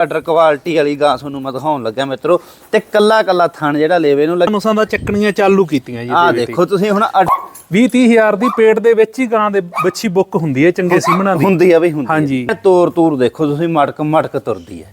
Order quality ਵਾਲੀ ਗਾਂ ਤੁਹਾਨੂੰ ਮੈਂ ਦਿਖਾਉਣ ਲੱਗਾ ਮਿੱਤਰੋ ਤੇ ਕੱਲਾ ਕੱਲਾ ਥਣ ਜਿਹੜਾ ਲੇਵੇ ਨੂੰ ਲੱਗ ਨੁਸਾਂ ਦਾ ਚੱਕਣੀਆਂ ਚਾਲੂ ਕੀਤੀਆਂ ਜੀ ਆ ਦੇਖੋ ਤੁਸੀਂ ਹੁਣ ਅੱਡ- 20 ਹਜ਼ਾਰ ਦੀ ਪੇਟ ਦੇ ਵਿੱਚ ਹੀ ਗਾਂ ਦੇ ਬੱਚੀ ਬੁੱਕ ਹੁੰਦੀ ਹੈ ਚੰਗੇ ਸੀਮਣਾ ਦੀ ਹੁੰਦੀ ਆ ਬਈ ਹੁੰਦੀ। ਹਾਂਜੀ। ਤੋਰ ਤੂਰ ਦੇਖੋ ਤੁਸੀਂ ਮੜਕ ਮੜਕ ਤੁਰਦੀ ਹੈ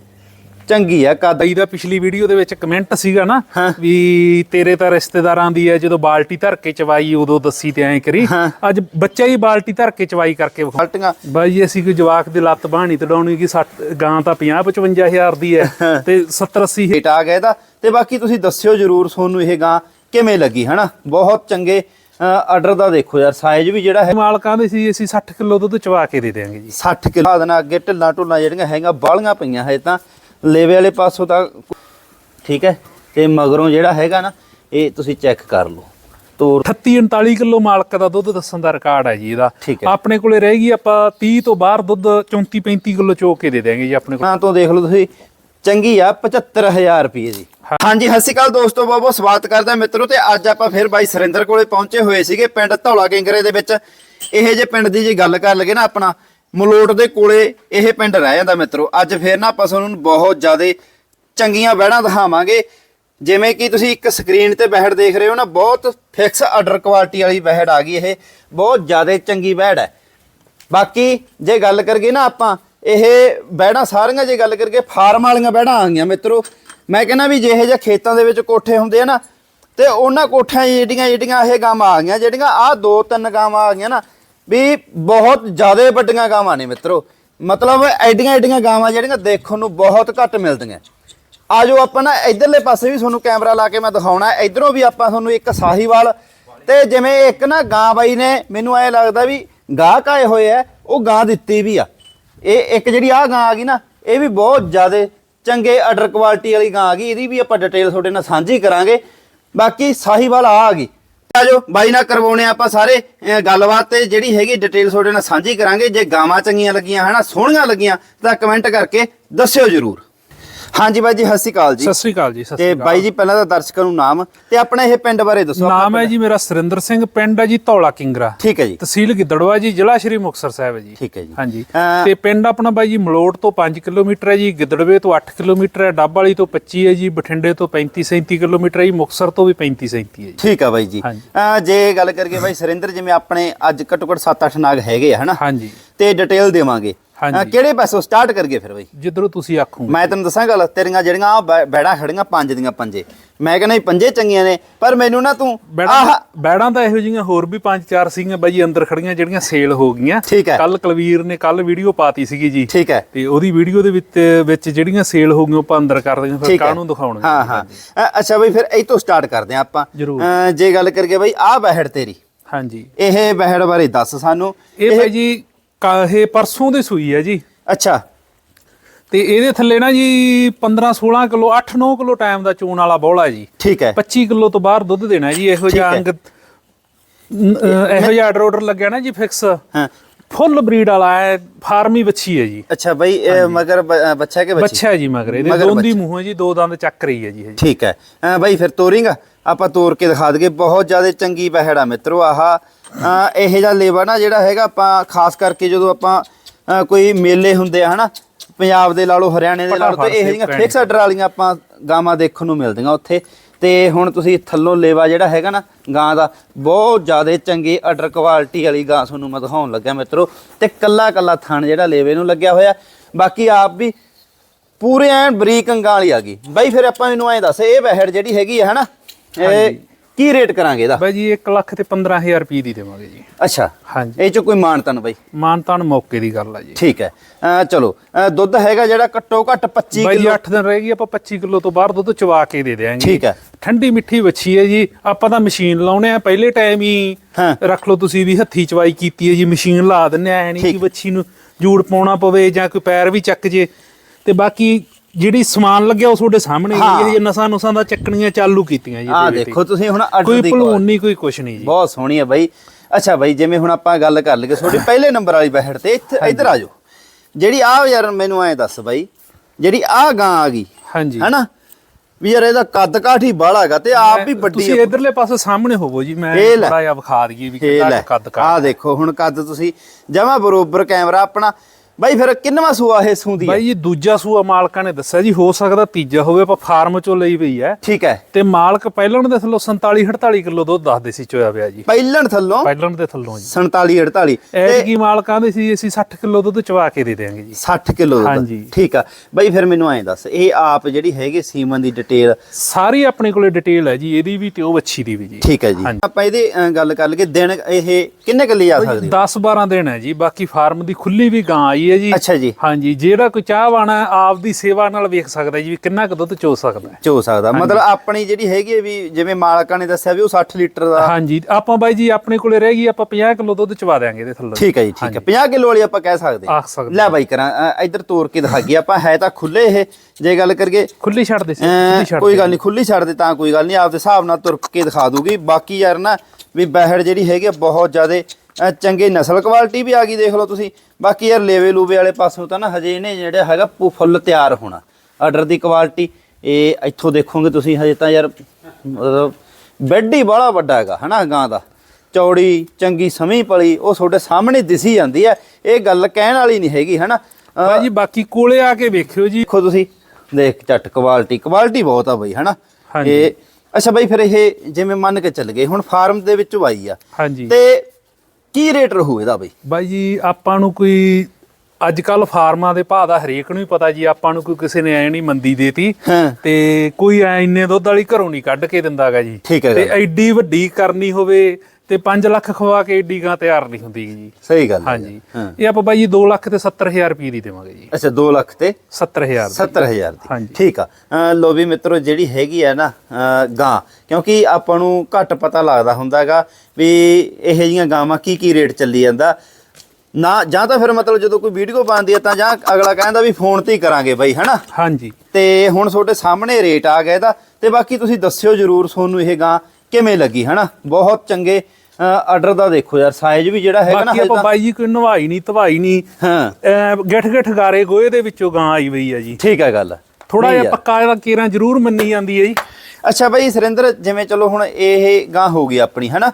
ਚੰਗੀ ਆ ਕੱਦ ਬਾਈ ਦਾ ਪਿਛਲੀ ਵੀਡੀਓ ਦੇ ਵਿੱਚ ਕਮੈਂਟ ਸੀਗਾ ਨਾ। ਵੀ ਤੇਰੇ ਤਾਂ ਰਿਸ਼ਤੇਦਾਰਾਂ ਦੀ ਹੈ ਜਦੋਂ ਬਾਲਟੀ ਧਰ ਕੇ ਚਵਾਈ ਉਦੋਂ ਦੱਸੀ ਤੇ ਐਂ ਕਰੀ। ਅੱਜ ਬੱਚਾ ਹੀ ਬਾਲਟੀ ਧਰ ਕੇ ਚਵਾਈ ਕਰਕੇ ਵਿਖਾ ਫਲਟੀਆਂ ਬਾਈ ਅਸੀਂ ਕੋਈ ਜਵਾਕ ਦੀ ਲੱਤ ਬਾਹਣੀ ਤੜਾਉਣੀ ਕਿ 60 ਗਾਂ ਤਾਂ 50 55 ਹਜ਼ਾਰ ਦੀ ਹੈ। ਤੇ 70 80 ਰੇਟ ਆ ਗਿਆ ਇਹਦਾ। ਤੇ ਬਾਕੀ ਤੁਸੀਂ ਦੱਸਿਓ ਜਰੂਰ ਤੁਹਾਨੂੰ ਇਹ ਗਾਂ ਕਿਵੇਂ ਲੱਗੀ ਹਨਾ? ਬਹੁਤ ਚੰਗੇ ਆਰਡਰ ਦਾ ਦੇਖੋ ਯਾਰ ਸਾਈਜ਼ ਵੀ ਜਿਹੜਾ ਹੈ। ਮਾਲਕਾਂ ਦੇ ਸੀ ਅਸੀਂ 60 ਕਿਲੋ ਦੁੱਧ ਚਵਾ ਕੇ ਦੇ ਦੇਾਂਗੇ ਜੀ। 60 ਕਿਲੋ ਦੇਣਾ ਅੱਗੇ ਢਿੱਲਾਂ ਢੁੱਲਾਂ ਜਿਹੜੀਆਂ ਹੈਗੀਆਂ ਬਾਲੀਆਂ ਪਈਆਂ ਹੈ ਤਾਂ। ਲੇਵੇ ਵਾਲੇ ਪਾਸੋਂ ਤਾਂ ਠੀਕ ਹੈ ਤੇ ਮਗਰੋਂ ਜਿਹੜਾ ਹੈਗਾ ਨਾ ਇਹ ਤੁਸੀਂ ਚੈੱਕ ਕਰ ਲਓ। ਤੋਰ 38 39 ਕਿਲੋ ਮਾਲਕ ਦਾ ਦੁੱਧ ਦੱਸਣ ਦਾ ਰਿਕਾਰਡ ਹੈ ਜੀ ਇਹਦਾ। ਠੀਕ ਹੈ। ਆਪਣੇ ਕੋਲੇ ਰਹਿ ਗਈ ਆਪਾਂ 30 ਤੋਂ ਬਾਹਰ ਦੁੱਧ 34 35 ਕਿਲੋ ਚੋ ਕੇ ਦੇ ਦੇਾਂਗੇ ਜੀ ਆਪਣੇ ਕੋਲ। ਨਾ ਤੋਂ ਦੇਖ ਲਓ ਤੁਸੀਂ ਚੰਗੀ ਆ 75000 ਰੁਪਏ ਦੀ। ਹਾਂਜੀ ਸਤਿ ਸ਼੍ਰੀ ਅਕਾਲ ਦੋਸਤੋ ਬਹੁਤ ਬਹੁਤ ਸਵਾਗਤ ਕਰਦਾ ਮਿੱਤਰੋ ਤੇ ਅੱਜ ਆਪਾਂ ਫਿਰ ਬਾਈ ਸੁਰਿੰਦਰ ਕੋਲੇ ਪਹੁੰਚੇ ਹੋਏ ਸੀਗੇ ਪਿੰਡ ਧੌਲਾ ਕਿੰਗਰੇ ਦੇ ਵਿੱਚ। ਇਹ ਜੇ ਪਿੰਡ ਦੀ ਜੇ ਗੱਲ ਕਰ ਲਗੇ ਨਾ ਆਪਣਾ ਮਲੋਟ ਦੇ ਕੋਲੇ ਇਹ ਪਿੰਡ ਰਹਿ ਜਾਂਦਾ ਮਿੱਤਰੋ। ਅੱਜ ਫਿਰ ਨਾ ਆਪਾਂ ਤੁਹਾਨੂੰ ਬਹੁਤ ਜ਼ਿਆਦਾ ਚੰਗੀਆਂ ਬਹਿੜਾਂ ਦਿਖਾਵਾਂਗੇ। ਜਿਵੇਂ ਕਿ ਤੁਸੀਂ ਇੱਕ ਸਕਰੀਨ ਤੇ ਬਹਿੜ ਦੇਖ ਰਹੇ ਹੋ ਨਾ, ਬਹੁਤ ਫਿਕਸ ਆਰਡਰ ਕੁਆਲਿਟੀ ਵਾਲੀ ਬਹਿੜ ਆ ਗਈ ਇਹ। ਬਹੁਤ ਜ਼ਿਆਦਾ ਚੰਗੀ ਬਹਿੜ ਹੈ। ਬਾਕੀ ਜੇ ਗੱਲ ਕਰਗੇ ਨਾ ਆਪਾਂ, ਇਹ ਬਹਿੜਾਂ ਸਾਰੀਆਂ ਜੇ ਗੱਲ ਕਰਗੇ ਫਾਰਮ ਵਾਲੀਆਂ ਬੈੜਾਂ ਆ ਗਈਆਂ ਮਿੱਤਰੋ। ਮੈਂ ਕਹਿੰਦਾ ਵੀ ਜਿਹੇ ਜਿਹੇ ਖੇਤਾਂ ਦੇ ਵਿੱਚ ਕੋਠੇ ਹੁੰਦੇ ਆ ਨਾ, ਤੇ ਉਹਨਾਂ ਕੋਠਿਆਂ ਜਿਹੜੀਆਂ ਜਿਹੜੀਆਂ ਇਹ ਗਾਵਾਂ ਆ ਗਈਆਂ, ਜਿਹੜੀਆਂ ਆਹ ਦੋ ਤਿੰਨ ਗਾਵਾਂ ਆ ਗਈਆਂ ਨਾ ਵੀ ਬਹੁਤ ਜ਼ਿਆਦਾ ਵੱਡੀਆਂ ਗਾਵਾਂ ਨੇ ਮਿੱਤਰੋ। ਮਤਲਬ ਐਡੀਆਂ ਐਡੀਆਂ ਗਾਵਾਂ ਜਿਹੜੀਆਂ ਦੇਖਣ ਨੂੰ ਬਹੁਤ ਘੱਟ ਮਿਲਦੀਆਂ। ਆਜੋ ਆਪਾਂ ਨਾ ਇਧਰਲੇ ਪਾਸੇ ਵੀ ਤੁਹਾਨੂੰ ਕੈਮਰਾ ਲਾ ਕੇ ਮੈਂ ਦਿਖਾਉਣਾ। ਇਧਰੋਂ ਵੀ ਆਪਾਂ ਤੁਹਾਨੂੰ ਇੱਕ ਸਾਹੀਵਾਲ ਤੇ ਜਿਵੇਂ ਇੱਕ ਨਾ ਗਾਂ ਬਾਈ ਨੇ ਮੈਨੂੰ ਐ ਲੱਗਦਾ ਵੀ ਗਾਹ ਆਏ ਹੋਏ ਆ, ਉਹ ਗਾਂ ਦਿੱਤੀ ਵੀ ਆ। ਇਹ ਇੱਕ ਜਿਹੜੀ ਆ ਗਾਂ ਆ ਗਈ ਨਾ, ਇਹ ਵੀ ਬਹੁਤ ਜ਼ਿਆਦਾ ਚੰਗੇ ਆਰਡਰ ਕੁਆਲਿਟੀ ਵਾਲੀ ਗਾਂ ਆ ਗਈ। ਇਹਦੀ ਵੀ ਆਪਾਂ ਡਿਟੇਲ ਤੁਹਾਡੇ ਨਾਲ ਸਾਂਝੀ ਕਰਾਂਗੇ। ਬਾਕੀ ਸਾਹੀਵਾਲ ਆ ਆ ਗਈ। ਆਜੋ, ਬਾਈ ਨਾਲ ਕਰਵਾਉਣੇ ਆਪਾਂ ਸਾਰੇ ਗੱਲਬਾਤ ਤੇ ਜਿਹੜੀ ਹੈਗੀ ਡਿਟੇਲ ਤੁਹਾਡੇ ਨਾਲ ਸਾਂਝੀ ਕਰਾਂਗੇ। ਜੇ ਗਾਵਾਂ ਚੰਗੀਆਂ ਲੱਗੀਆਂ, ਹਨਾ, ਸੋਹਣੀਆਂ ਲੱਗੀਆਂ, ਤਾਂ ਕਮੈਂਟ ਕਰਕੇ ਦੱਸਿਓ ਜਰੂਰ। ਹਾਂਜੀ ਬਾਈ ਜੀ ਸਤਿ ਸ਼੍ਰੀ ਅਕਾਲ ਜੀ। ਸਤਿ ਸ੍ਰੀ ਅਕਾਲ ਜੀ ਸਤਿ ਤੇ ਸ੍ਰੀ ਅਕਾਲ। ਬਾਈ ਜੀ ਪਹਿਲਾਂ ਤਾਂ ਦਰਸ਼ਕਾਂ ਨੂੰ ਨਾਮ ਤੇ ਆਪਣਾ ਇਹ ਪਿੰਡ ਬਾਰੇ ਦੱਸੋ ਨਾਮ ਹੈ ਜੀ ਮੇਰਾ ਸੁਰਿੰਦਰ ਸਿੰਘ ਪਿੰਡ ਹੈ ਜੀ ਧੌਲਾ ਕਿੰਗਰਾ। ਠੀਕ ਹੈ ਜੀ। ਤਹਿਸੀਲ ਗਿੱਦੜਵਾ ਜੀ ਜ਼ਿਲ੍ਹਾ ਸ਼੍ਰੀ ਮੁਕਤਸਰ ਸਾਹਿਬ ਹੈ ਜੀ। ਠੀਕ ਹੈ ਜੀ। ਹਾਂਜੀ। ਅਹ ਤੇ ਪਿੰਡ ਆਪਣਾ ਬਾਈ ਜੀ ਮਲੋਟ ਤੋਂ 5 ਕਿਲੋਮੀਟਰ ਹੈ ਜੀ ਗਿੱਦੜਵੇ ਤੋਂ 8 ਕਿਲੋਮੀਟਰ ਹੈ ਡੱਬ ਵਾਲੀ ਤੋਂ 25 ਹੈ ਜੀ ਬਠਿੰਡੇ ਤੋਂ 35 37 ਕਿਲੋਮੀਟਰ ਹੈ ਜੀ ਮੁਕਤਸਰ ਤੋਂ ਵੀ 35 37 ਹੈ ਜੀ। ਠੀਕ ਆ ਬਾਈ ਜੀ। ਹਾਂਜੀ। ਅਹ ਜੇ ਗੱਲ ਕਰਕੇ ਬਾਈ ਸੁਰਿੰਦਰ ਜਿਵੇਂ ਆਪਣੇ ਅੱਜ ਘੱਟੋ ਘੱਟ 7-8 ਨਾਗ ਹੈਗੇ ਆ ਹਨਾ? ਹਾਂਜੀ। ਤੇ ਡਿਟੇਲ ਦੇਵਾਂਗੇ। ਹਾਂਜੀ। ਅਹ ਕਿਹੜੇ ਪਾਸੋਂ? ਸਟਾਰਟ ਕਰਗੇ ਫਿਰ ਬਾਈ। ਜਿੱਧਰੋਂ ਤੁਸੀਂ ਆਖੋ ਮੈਂ ਤੈਨੂੰ ਦੱਸਾਂ ਗੱਲ ਤੇਰੀਆਂ ਜਿਹੜੀਆਂ ਆਹ ਬੈ- ਬੈੜਾਂ ਖੜੀਆਂ ਪੰਜ ਦੀਆਂ ਪੰਜੇ। ਮੈਂ ਕਹਿੰਦਾ ਪੰਜੇ ਚੰਗੀਆਂ ਨੇ ਪਰ ਮੈਨੂੰ ਨਾ ਤੂੰ ਆਹ ਬੈੜਾਂ ਤਾਂ ਇਹੋ ਜਿਹੀਆਂ ਹੋਰ ਵੀ ਪੰਜ ਚਾਰ ਸੀਗੀਆਂ ਬਾਈ ਅੰਦਰ ਖੜੀਆਂ ਜਿਹੜੀਆਂ ਸੇਲ ਹੋ ਗਈਆਂ। ਠੀਕ ਹੈ। ਕੱਲ ਕਲਵੀਰ ਨੇ ਕੱਲ ਵੀਡੀਓ ਪਾਤੀ ਸੀਗੀ ਜੀ। ਠੀਕ ਹੈ। ਤੇ ਉਹਦੀ ਵੀਡੀਓ ਦੇ ਵਿੱਚ ਵਿੱਚ ਜਿਹੜੀਆਂ ਸੇਲ ਹੋ ਗਈਆਂ ਆਪਾਂ ਅੰਦਰ ਕਰ ਦਿੰਦੇ ਫਿਰ ਠੀਕ ਹੈ। ਕਾਹਨੂੰ ਦਿਖਾਉਣਗੇ? ਹਾਂ ਹਾਂ। ਅ- ਅੱਛਾ ਬਈ ਫਿਰ ਇਹ ਤੋਂ ਸਟਾਰਟ ਕਰਦੇ ਆ ਆਪਾਂ। ਜ਼ਰੂਰ। ਜੇ ਗੱਲ ਕਰਕੇ ਬਈ ਆਹ ਬਹਿੜ ਤੇਰੀ। ਹਾਂਜੀ। ਇਹ ਬਹਿੜ ਬਾਰੇ ਦੱਸ ਸਾਨੂੰ। ਇਹ ਭਾਈ ਜੀ ਕਾ- ਇਹ ਪਰਸੋਂ ਦੀ ਸੂਈ ਹੈ ਜੀ। ਅੱਛਾ। ਤੇ ਇਹਦੇ ਥੱਲੇ ਨਾ ਜੀ 15 16 ਕਿਲੋ 8 9 ਕਿਲੋ ਟਾਈਮ ਦਾ ਚੂਨ ਵਾਲਾ ਬੋਲਾ ਜੀ। ਠੀਕ ਹੈ। 25 ਕਿਲੋ ਤੋਂ ਬਾਹਰ ਦੁੱਧ ਦੇਣਾ ਜੀ ਇਹੋ ਜਿਹਾ ਅੰਗ ਇਹੋ ਜਿਹਾ ਆਰਡਰ ਆਰਡਰ ਲੱਗਿਆ ਨਾ ਜੀ ਫਿਕਸ ਹਾਂ। ਫੁੱਲ ਬਰੀਡ ਵਾਲਾ ਹੈ ਫਾਰਮੀ ਵੱਛੀ ਹੈ ਜੀ। ਅੱਛਾ ਬਈ ਇਹ ਮਗਰ ਬੱਚਾ ਕਿ ਬੱਚੀ ਬੱਚਾ ਜੀ ਮਗਰ ਇਹਦੇ ਦੋਂਦੀ ਮੂੰਹ ਹੈ ਜੀ ਦੋ ਦੰਦ ਚੱਕ ਰਹੀ ਹੈ ਜੀ। ਠੀਕ ਹੈ। ਬਈ ਫਿਰ ਤੋਰਿੰਗਾ ਆਪਾਂ ਤੋਰ ਕੇ ਦਿਖਾ ਦਈਏ ਬਹੁਤ ਜ਼ਿਆਦਾ ਚੰਗੀ ਬਹਿੜਾ ਮਿੱਤਰੋ ਆਹ। ਇਹ ਜਿਹਾ ਲੇਵਾ ਨਾ ਜਿਹੜਾ ਹੈਗਾ ਆਪਾਂ ਖਾਸ ਕਰਕੇ ਜਦੋਂ ਆਪਾਂ ਕੋਈ ਮੇਲੇ ਹੁੰਦੇ ਆ ਹਨਾ ਪੰਜਾਬ ਦੇ ਲਾ ਲਓ ਹਰਿਆਣੇ ਦੇ ਲਾ ਲਓ ਤੇ ਇਹ ਜਿਹੀਆਂ। ਫਿਕਸ ਆਰਡਰ ਵਾਲੀਆਂ ਆਪਾਂ ਗਾਵਾਂ ਦੇਖਣ ਨੂੰ ਮਿਲਦੀਆਂ ਉੱਥੇ। ਤੇ ਹੁਣ ਤੁਸੀਂ ਥੱਲੋਂ ਲੇਵਾ ਜਿਹੜਾ ਹੈਗਾ ਨਾ ਗਾਂ ਦਾ ਬਹੁਤ ਜ਼ਿਆਦਾ ਚੰਗੀ ਆਰਡਰ ਕੁਆਲਿਟੀ ਵਾਲੀ ਗਾਂ ਤੁਹਾਨੂੰ ਮੈਂ ਦਿਖਾਉਣ ਲੱਗਾ ਮਿੱਤਰੋ। ਤੇ ਕੱਲਾ ਕੱਲਾ ਥਣ ਜਿਹੜਾ ਲੇਵੇ ਨੂੰ ਲੱਗਿਆ ਹੋਇਆ। ਬਾਕੀ ਆਪ ਵੀ ਪੂਰੇ ਐਨ ਬਰੀਕ ਅੰਗਾਂ ਵਾਲੀ ਆ ਗਈ। ਬਾਈ ਫਿਰ ਆਪਾਂ ਮੈਨੂੰ ਐਂ ਦੱਸ ਇਹ ਬਹਿੜ ਜਿਹੜੀ ਹੈਗੀ ਹੈ ਹਨਾ ਇਹ ਕੀ ਰੇਟ ਕਰਾਂਗੇ ਇਹਦਾ? ਬਾਈ ਜੀ 1 ਲੱਖ ਤੇ 15000 ਰੁਪਏ ਦੀ ਦੇਵਾਂਗੇ ਜੀ। ਅੱਛਾ। ਹਾਂਜੀ। ਇਹ ਚ ਕੋਈ ਮਾਨਤਨ ਬਾਈ? ਮਾਨਤਾਨ ਮੌਕੇ ਦੀ ਗੱਲ ਹੈ ਜੀ। ਠੀਕ ਹੈ। ਚਲੋ। ਦੁੱਧ ਹੈਗਾ ਜਿਹੜਾ ਘੱਟੋ ਘੱਟ 25 ਬਾਈ ਜੀ ਕਿਲੋ 8 ਦਿਨ ਰਹਿ ਗਈ ਆਪਾਂ 25 ਕਿਲੋ ਤੋਂ ਬਾਹਰ ਦੁੱਧ ਚਵਾ ਕੇ ਦੇ ਦੇਾਂਗੇ ਠੀਕ ਹੈ। ਠੰਡੀ ਮਿੱਠੀ ਵੱਛੀ ਹੈ ਜੀ। ਆਪਾਂ ਤਾਂ ਮਸ਼ੀਨ ਲਾਉਣੇ ਆ ਪਹਿਲੇ ਟਾਈਮ ਹੀ। ਰੱਖ ਲਓ ਤੁਸੀਂ ਵੀ ਹੱਥੀ ਚਵਾਈ ਕੀਤੀ ਹੈ ਜੀ ਮਸ਼ੀਨ ਲਾ ਦਿੰਨੇ ਆ ਨਹੀਂ ਕਿ। ਵੱਛੀ ਨੂੰ ਜੂੜ ਪਾਉਣਾ ਪਵੇ ਜਾਂ ਕੋਈ ਪੈਰ ਵੀ ਚੱਕ ਜੇ। ਤੇ ਬਾਕੀ ਜਿਹੜੀ ਸਮਾਨ ਲੱਗਿਆ ਉਹ ਤੁਹਾਡੇ ਸਾਹਮਣੇ ਹੀ ਇਹ ਨਸਾਂ ਨੁਸਾਂ ਦਾ ਚੱਕਣੀਆਂ ਚਾਲੂ ਕੀਤੀਆਂ ਜੀ ਆ। ਦੇਖੋ ਤੁਸੀਂ ਹੁਣ ਕੋਈ ਦੀ ਭਲੂਣ ਨਹੀਂ ਕੋਈ ਕੁਛ ਨਹੀਂ ਜੀ। ਬਹੁਤ ਸੋਹਣੀ ਹੈ ਬਾਈ। ਅੱਛਾ ਬਾਈ ਜਿਵੇਂ ਹੁਣ ਆਪਾਂ ਗੱਲ ਕਰ ਲਈਏ ਤੁਹਾਡੀ ਪਹਿਲੇ ਨੰਬਰ ਵਾਲੀ ਬਹਿੜ ਤੇ ਇੱਥੇ ਇੱਧਰ ਆ ਜਾਓ। ਜਿਹੜੀ ਆ ਯਾਰ ਮੈਨੂੰ ਐਂ ਦੱਸ ਬਾਈ ਜਿਹੜੀ ਆ ਗਾਂ ਆ ਗਈ ਹਾਂਜੀ। ਹੈਨਾ? ਵੀ ਯਾਰ ਇਹਦਾ ਕੱਦ ਕਾਠੀ ਬਾਹਲਾ ਹੈਗਾ ਤੇ ਆਪ ਵੀ ਵੱਡੀ ਤੁਸੀਂ ਇਧਰਲੇ ਪਾਸੇ ਸਾਹਮਣੇ ਹੋਵੋ ਜੀ ਮੈਂ। ਥੋੜਾ ਜਿਹਾ ਵਿਖਾ ਦਈਏ ਵੀ ਕਿੰਨਾ ਕੁ ਕੱਦ ਕਰ ਆ ਦੇਖੋ ਹੁਣ ਕੱਦ ਤੁਸੀਂ ਜਮਾ ਬਰੋਬਰ ਕੈਮਰਾ ਆਪਣਾ। ਬਾਈ ਫਿਰ ਕਿੰਨਵਾ ਸੂਆ ਇਹ ਸੂੰਦੀ ਹੈ? ਬਾਈ ਜੀ ਦੂਜਾ ਸੂਆ ਮਾਲਕਾਂ ਨੇ ਦੱਸਿਆ ਜੀ ਹੋ ਸਕਦਾ ਤੀਜਾ ਹੋਵੇ ਆਪਾਂ ਫਾਰਮ ਚੋਂ ਲਈ ਪਈ ਹੈ। ਠੀਕ ਹੈ। ਤੇ ਮਾਲਕ ਪਹਿਲਣ ਦੇ ਥੱਲੋਂ 47 48 ਕਿਲੋ ਦੁੱਧ ਦੱਸਦੇ ਸੀ ਚੋਇਆ ਪਿਆ ਜੀ। ਪਹਿਲਣ ਥੱਲੋਂ? ਪਹਿਲਣ ਦੇ ਥੱਲੋਂ ਜੀ। 47 48 ਐਤਕੀ ਮਾਲਕਾਂ ਦੇ ਸੀ ਅਸੀਂ 60 ਕਿਲੋ ਦੁੱਧ ਚਵਾ ਕੇ ਦੇ ਦੇਾਂਗੇ ਜੀ। 60 ਕਿਲੋ ਹਾਂਜੀ। ਠੀਕ ਆ। ਬਾਈ ਫਿਰ ਮੈਨੂੰ ਐਂ ਦੱਸ ਇਹ ਆਪ ਜਿਹੜੀ ਹੈਗੀ ਸੀਮਨ ਦੀ ਡਿਟੇਲ? ਸਾਰੀ ਆਪਣੇ ਕੋਲੇ ਡਿਟੇਲ ਹੈ ਜੀ ਇਹਦੀ ਵੀ ਤੇ ਉਹ ਵੱਛੀ ਦੀ ਵੀ ਜੀ। ਠੀਕ ਹੈ ਜੀ। ਆਪਾਂ ਇਹਦੀ ਗੱਲ ਕਰ ਲਈਏ ਦਿਨ ਇਹ ਕਿੰਨੇ ਕੱਲੀ ਆ ਸਕਦੇ 10 12 ਦਿਨ ਹੈ ਜੀ ਬਾਕੀ ਫਾਰਮ ਦੀ ਖੁੱਲੀ ਵੀ ਗਾਂ ਆਈ ਹੈ ਜੀ। ਅੱਛਾ ਜੀ। ਹਾਂਜੀ ਜਿਹੜਾ ਕੋਈ ਚਾਹਵਾਨਾ ਆਪ ਦੀ ਸੇਵਾ ਨਾਲ ਵੇਖ ਸਕਦਾ ਜੀ ਵੀ ਕਿੰਨਾ ਕੁ ਦੁੱਧ ਚੋ ਸਕਦਾ ਹੈ। ਚੋ ਸਕਦਾ। ਮਤਲਬ ਆਪਣੀ ਜਿਹੜੀ ਹੈਗੀ ਹੈ ਵੀ ਜਿਵੇਂ ਮਾਲਕਾਂ ਨੇ ਦੱਸਿਆ ਵੀ ਉਹ 60 ਲੀਟਰ ਦਾ ਹਾਂਜੀ ਆਪਾਂ ਬਾਈ ਜੀ ਆਪਣੇ ਕੋਲੇ ਰਹਿ ਗਈ ਆਪਾਂ 50 ਕਿਲੋ ਦੁੱਧ ਚਵਾ ਦਿਆਂਗੇ ਇਹਦੇ ਥੱਲੇ। ਠੀਕ ਹੈ ਜੀ ਠੀਕ ਹੈ। 50 ਕਿਲੋ ਵਾਲੀ ਆਪਾਂ ਕਹਿ ਸਕਦੇ ਹਾਂ। ਆਖ ਸਕਦੇ ਲੈ ਬਾਈ ਕਰਾਂ ਅ, ਇੱਧਰ ਤੋੜ ਕੇ ਦਿਖਾ ਗਈ। ਆਪਾਂ ਹੈ ਤਾਂ ਖੁੱਲੇ ਇਹ ਜੇ ਗੱਲ ਕਰੀਏ ਖੁੱਲੀ ਛੱਡ ਦੇ ਸੀ ਅਹ ਖੁੱਲੀ ਛੱਡ ਕੋਈ। ਗੱਲ ਨਹੀਂ ਖੁੱਲੀ ਛੱਡ ਦੇ ਤਾਂ ਕੋਈ ਗੱਲ ਨਹੀਂ ਆਪਦੇ ਹਿਸਾਬ ਨਾਲ ਤੁਰ ਕੇ ਦਿਖਾ ਦੂਗੀ। ਬਾਕੀ ਯਾਰ ਨਾ ਵੀ ਬਹਿੜ ਜਿਹੜੀ ਹੈਗੀ ਆ ਬਹੁਤ ਜ਼ਿਆਦੇ ਚੰਗੇ ਨਸਲ ਕੁਆਲਿਟੀ ਵੀ ਆ ਗਈ ਦੇਖ ਲਓ ਤੁਸੀਂ। ਬਾਕੀ ਯਾਰ ਲੇਵੇ ਲੂਵੇ ਵਾਲੇ ਪਾਸੋਂ ਤਾਂ ਨਾ ਹਜੇ ਇਹਨੇ ਜਿਹੜਾ ਹੈਗਾ ਫੁੱਲ ਤਿਆਰ ਹੋਣਾ। ਆਰਡਰ ਦੀ ਕੁਆਲਿਟੀ ਇਹ ਇੱਥੋਂ ਦੇਖੋਗੇ ਤੁਸੀਂ ਹਜੇ ਤਾਂ ਯਾਰ ਬੈੱਡ ਹੀ ਬੜਾ ਵੱਡਾ ਹੈਗਾ ਹਨਾ ਗਾਂ ਦਾ। ਚੌੜੀ ਚੰਗੀ ਸਮੀ ਪਲੀ ਉਹ ਤੁਹਾਡੇ ਸਾਹਮਣੇ ਦਿਸੀ ਜਾਂਦੀ ਹੈ। ਇਹ ਗੱਲ ਕਹਿਣ ਵਾਲੀ ਨਹੀਂ ਹੈਗੀ ਹਨਾ। ਅਹ ਬਾਈ ਜੀ ਬਾਕੀ ਕੋਲੇ ਆ ਕੇ ਵੇਖਿਓ ਜੀ। ਦੇਖੋ ਤੁਸੀਂ ਦੇਖ ਝੱਟ ਕੁਆਲਿਟੀ ਕੁਆਲਿਟੀ ਬਹੁਤ ਆ ਬਈ ਹਨਾ। ਇਹ ਅੱਛਾ ਬਈ ਫਿਰ ਇਹ ਜਿਵੇਂ ਮੰਨ ਕੇ ਚੱਲ ਗਏ ਹੁਣ ਫਾਰਮ ਦੇ ਵਿੱਚ ਆਈ ਆ। ਹਾਂਜੀ। ਤੇ ਕੀ ਰੇਟ ਰਹੂ ਇਹਦਾ ਬਈ? ਬਾਈ ਜੀ ਆਪਾਂ ਨੂੰ ਕੋਈ ਅੱਜ ਕੱਲ ਫਾਰਮਾਂ ਦੇ ਭਾਅ ਦਾ ਹਰੇਕ ਨੂੰ ਹੀ ਪਤਾ ਜੀ ਆਪਾਂ ਨੂੰ ਕੋਈ ਕਿਸੇ ਨੇ ਐ ਨਹੀਂ ਮੰਦੀ ਦੇਤੀ। ਤੇ ਕੋਈ ਐ ਇੰਨੇ ਦੁੱਧ ਵਾਲੀ ਘਰੋਂ ਨਹੀਂ ਕੱਢ ਕੇ ਦਿੰਦਾਗਾ ਜੀ। ਤੇ। ਐਡੀ ਵੱਡੀ ਕਰਨੀ ਹੋਵੇ ਤੇ 5 ਲੱਖ ਖਵਾ ਕੇ ਐਡੀ ਗਾਂ ਤਿਆਰ ਨਹੀਂ ਹੁੰਦੀ ਜੀ। ਸਹੀ ਗੱਲ ਹੈ। ਹਾਂਜੀ। ਹਾਂ। ਇਹ ਆਪਾਂ ਬਾਈ ਜੀ 2 ਲੱਖ ਤੇ 70000 ਰੁਪਏ ਦੀ ਦੇਵਾਂਗੇ ਜੀ। ਅੱਛਾ 2 ਲੱਖ ਤੇ 70000 ਦੀ। 70000 ਦੀ। ਹਾਂਜੀ। ਠੀਕ ਆ। ਅਹ ਲੋ ਵੀ ਮਿੱਤਰੋ ਜਿਹੜੀ ਹੈਗੀ ਆ ਨਾ ਗਾਂ ਕਿਉਂਕਿ ਆਪਾਂ ਨੂੰ ਘੱਟ ਪਤਾ ਲੱਗਦਾ ਹੁੰਦਾਗਾ ਵੀ ਇਹੋ ਜੀਆਂ ਗਾਵਾਂ ਕੀ ਕੀ ਰੇਟ ਚੱਲੀ ਜਾਂਦਾ। ਨਾ ਜਾਂ ਤਾਂ ਫਿਰ ਮਤਲਬ ਜਦੋਂ ਕੋਈ ਵੀਡੀਓ ਬਣਦੀ ਆ ਤਾਂ ਜਾਂ ਅਗਲਾ ਕਹਿੰਦਾ ਵੀ ਫੋਨ ਤੇ ਹੀ ਕਰਾਂਗੇ ਬਈ ਹਨਾ? ਹਾਂਜੀ। ਤੇ ਹੁਣ ਤੁਹਾਡੇ ਸਾਹਮਣੇ ਰੇਟ ਆ ਗਿਆ ਇਹਦਾ। ਤੇ ਬਾਕੀ ਤੁਸੀਂ ਦੱਸਿਓ ਜਰੂਰ ਤੁਹਾਨੂੰ ਇਹ ਗਾਂ ਕਿਵੇਂ ਲੱਗੀ ਹਨਾ? ਬਹੁਤ ਚੰਗੇ ਆਰਡਰ ਦਾ ਦੇਖੋ ਯਾਰ ਸਾਈਜ਼ ਵੀ ਜਿਹੜਾ ਹੈਗਾ ਨਾ ਬਾਕੀ ਆਪਾਂ ਬਾਈ ਜੀ ਕੋਈ ਨਵਾਈ ਨਹੀਂ ਧਵਾਈ ਨਹੀਂ। ਹਾਂ। ਗਿੱਠ ਗਿੱਠ ਗਾਰੇ ਗੋਏ ਦੇ ਵਿੱਚੋਂ ਗਾਂ ਆਈ ਹੋਈ ਹੈ ਜੀ। ਠੀਕ ਹੈ ਗੱਲ। ਥੋੜਾ ਜਿਹਾ। ਪੱਕਾ ਇਹਦਾ ਕੇਰਾਂ ਜ਼ਰੂਰ ਮੰਨੀ ਜਾਂਦੀ ਹੈ ਜੀ। ਅੱਛਾ ਬਾਈ ਸੁਰਿੰਦਰ ਜਿਵੇਂ ਚਲੋ ਹੁਣ ਇਹ ਗਾਂ ਹੋ ਗਈ ਆਪਣੀ ਹਨਾ।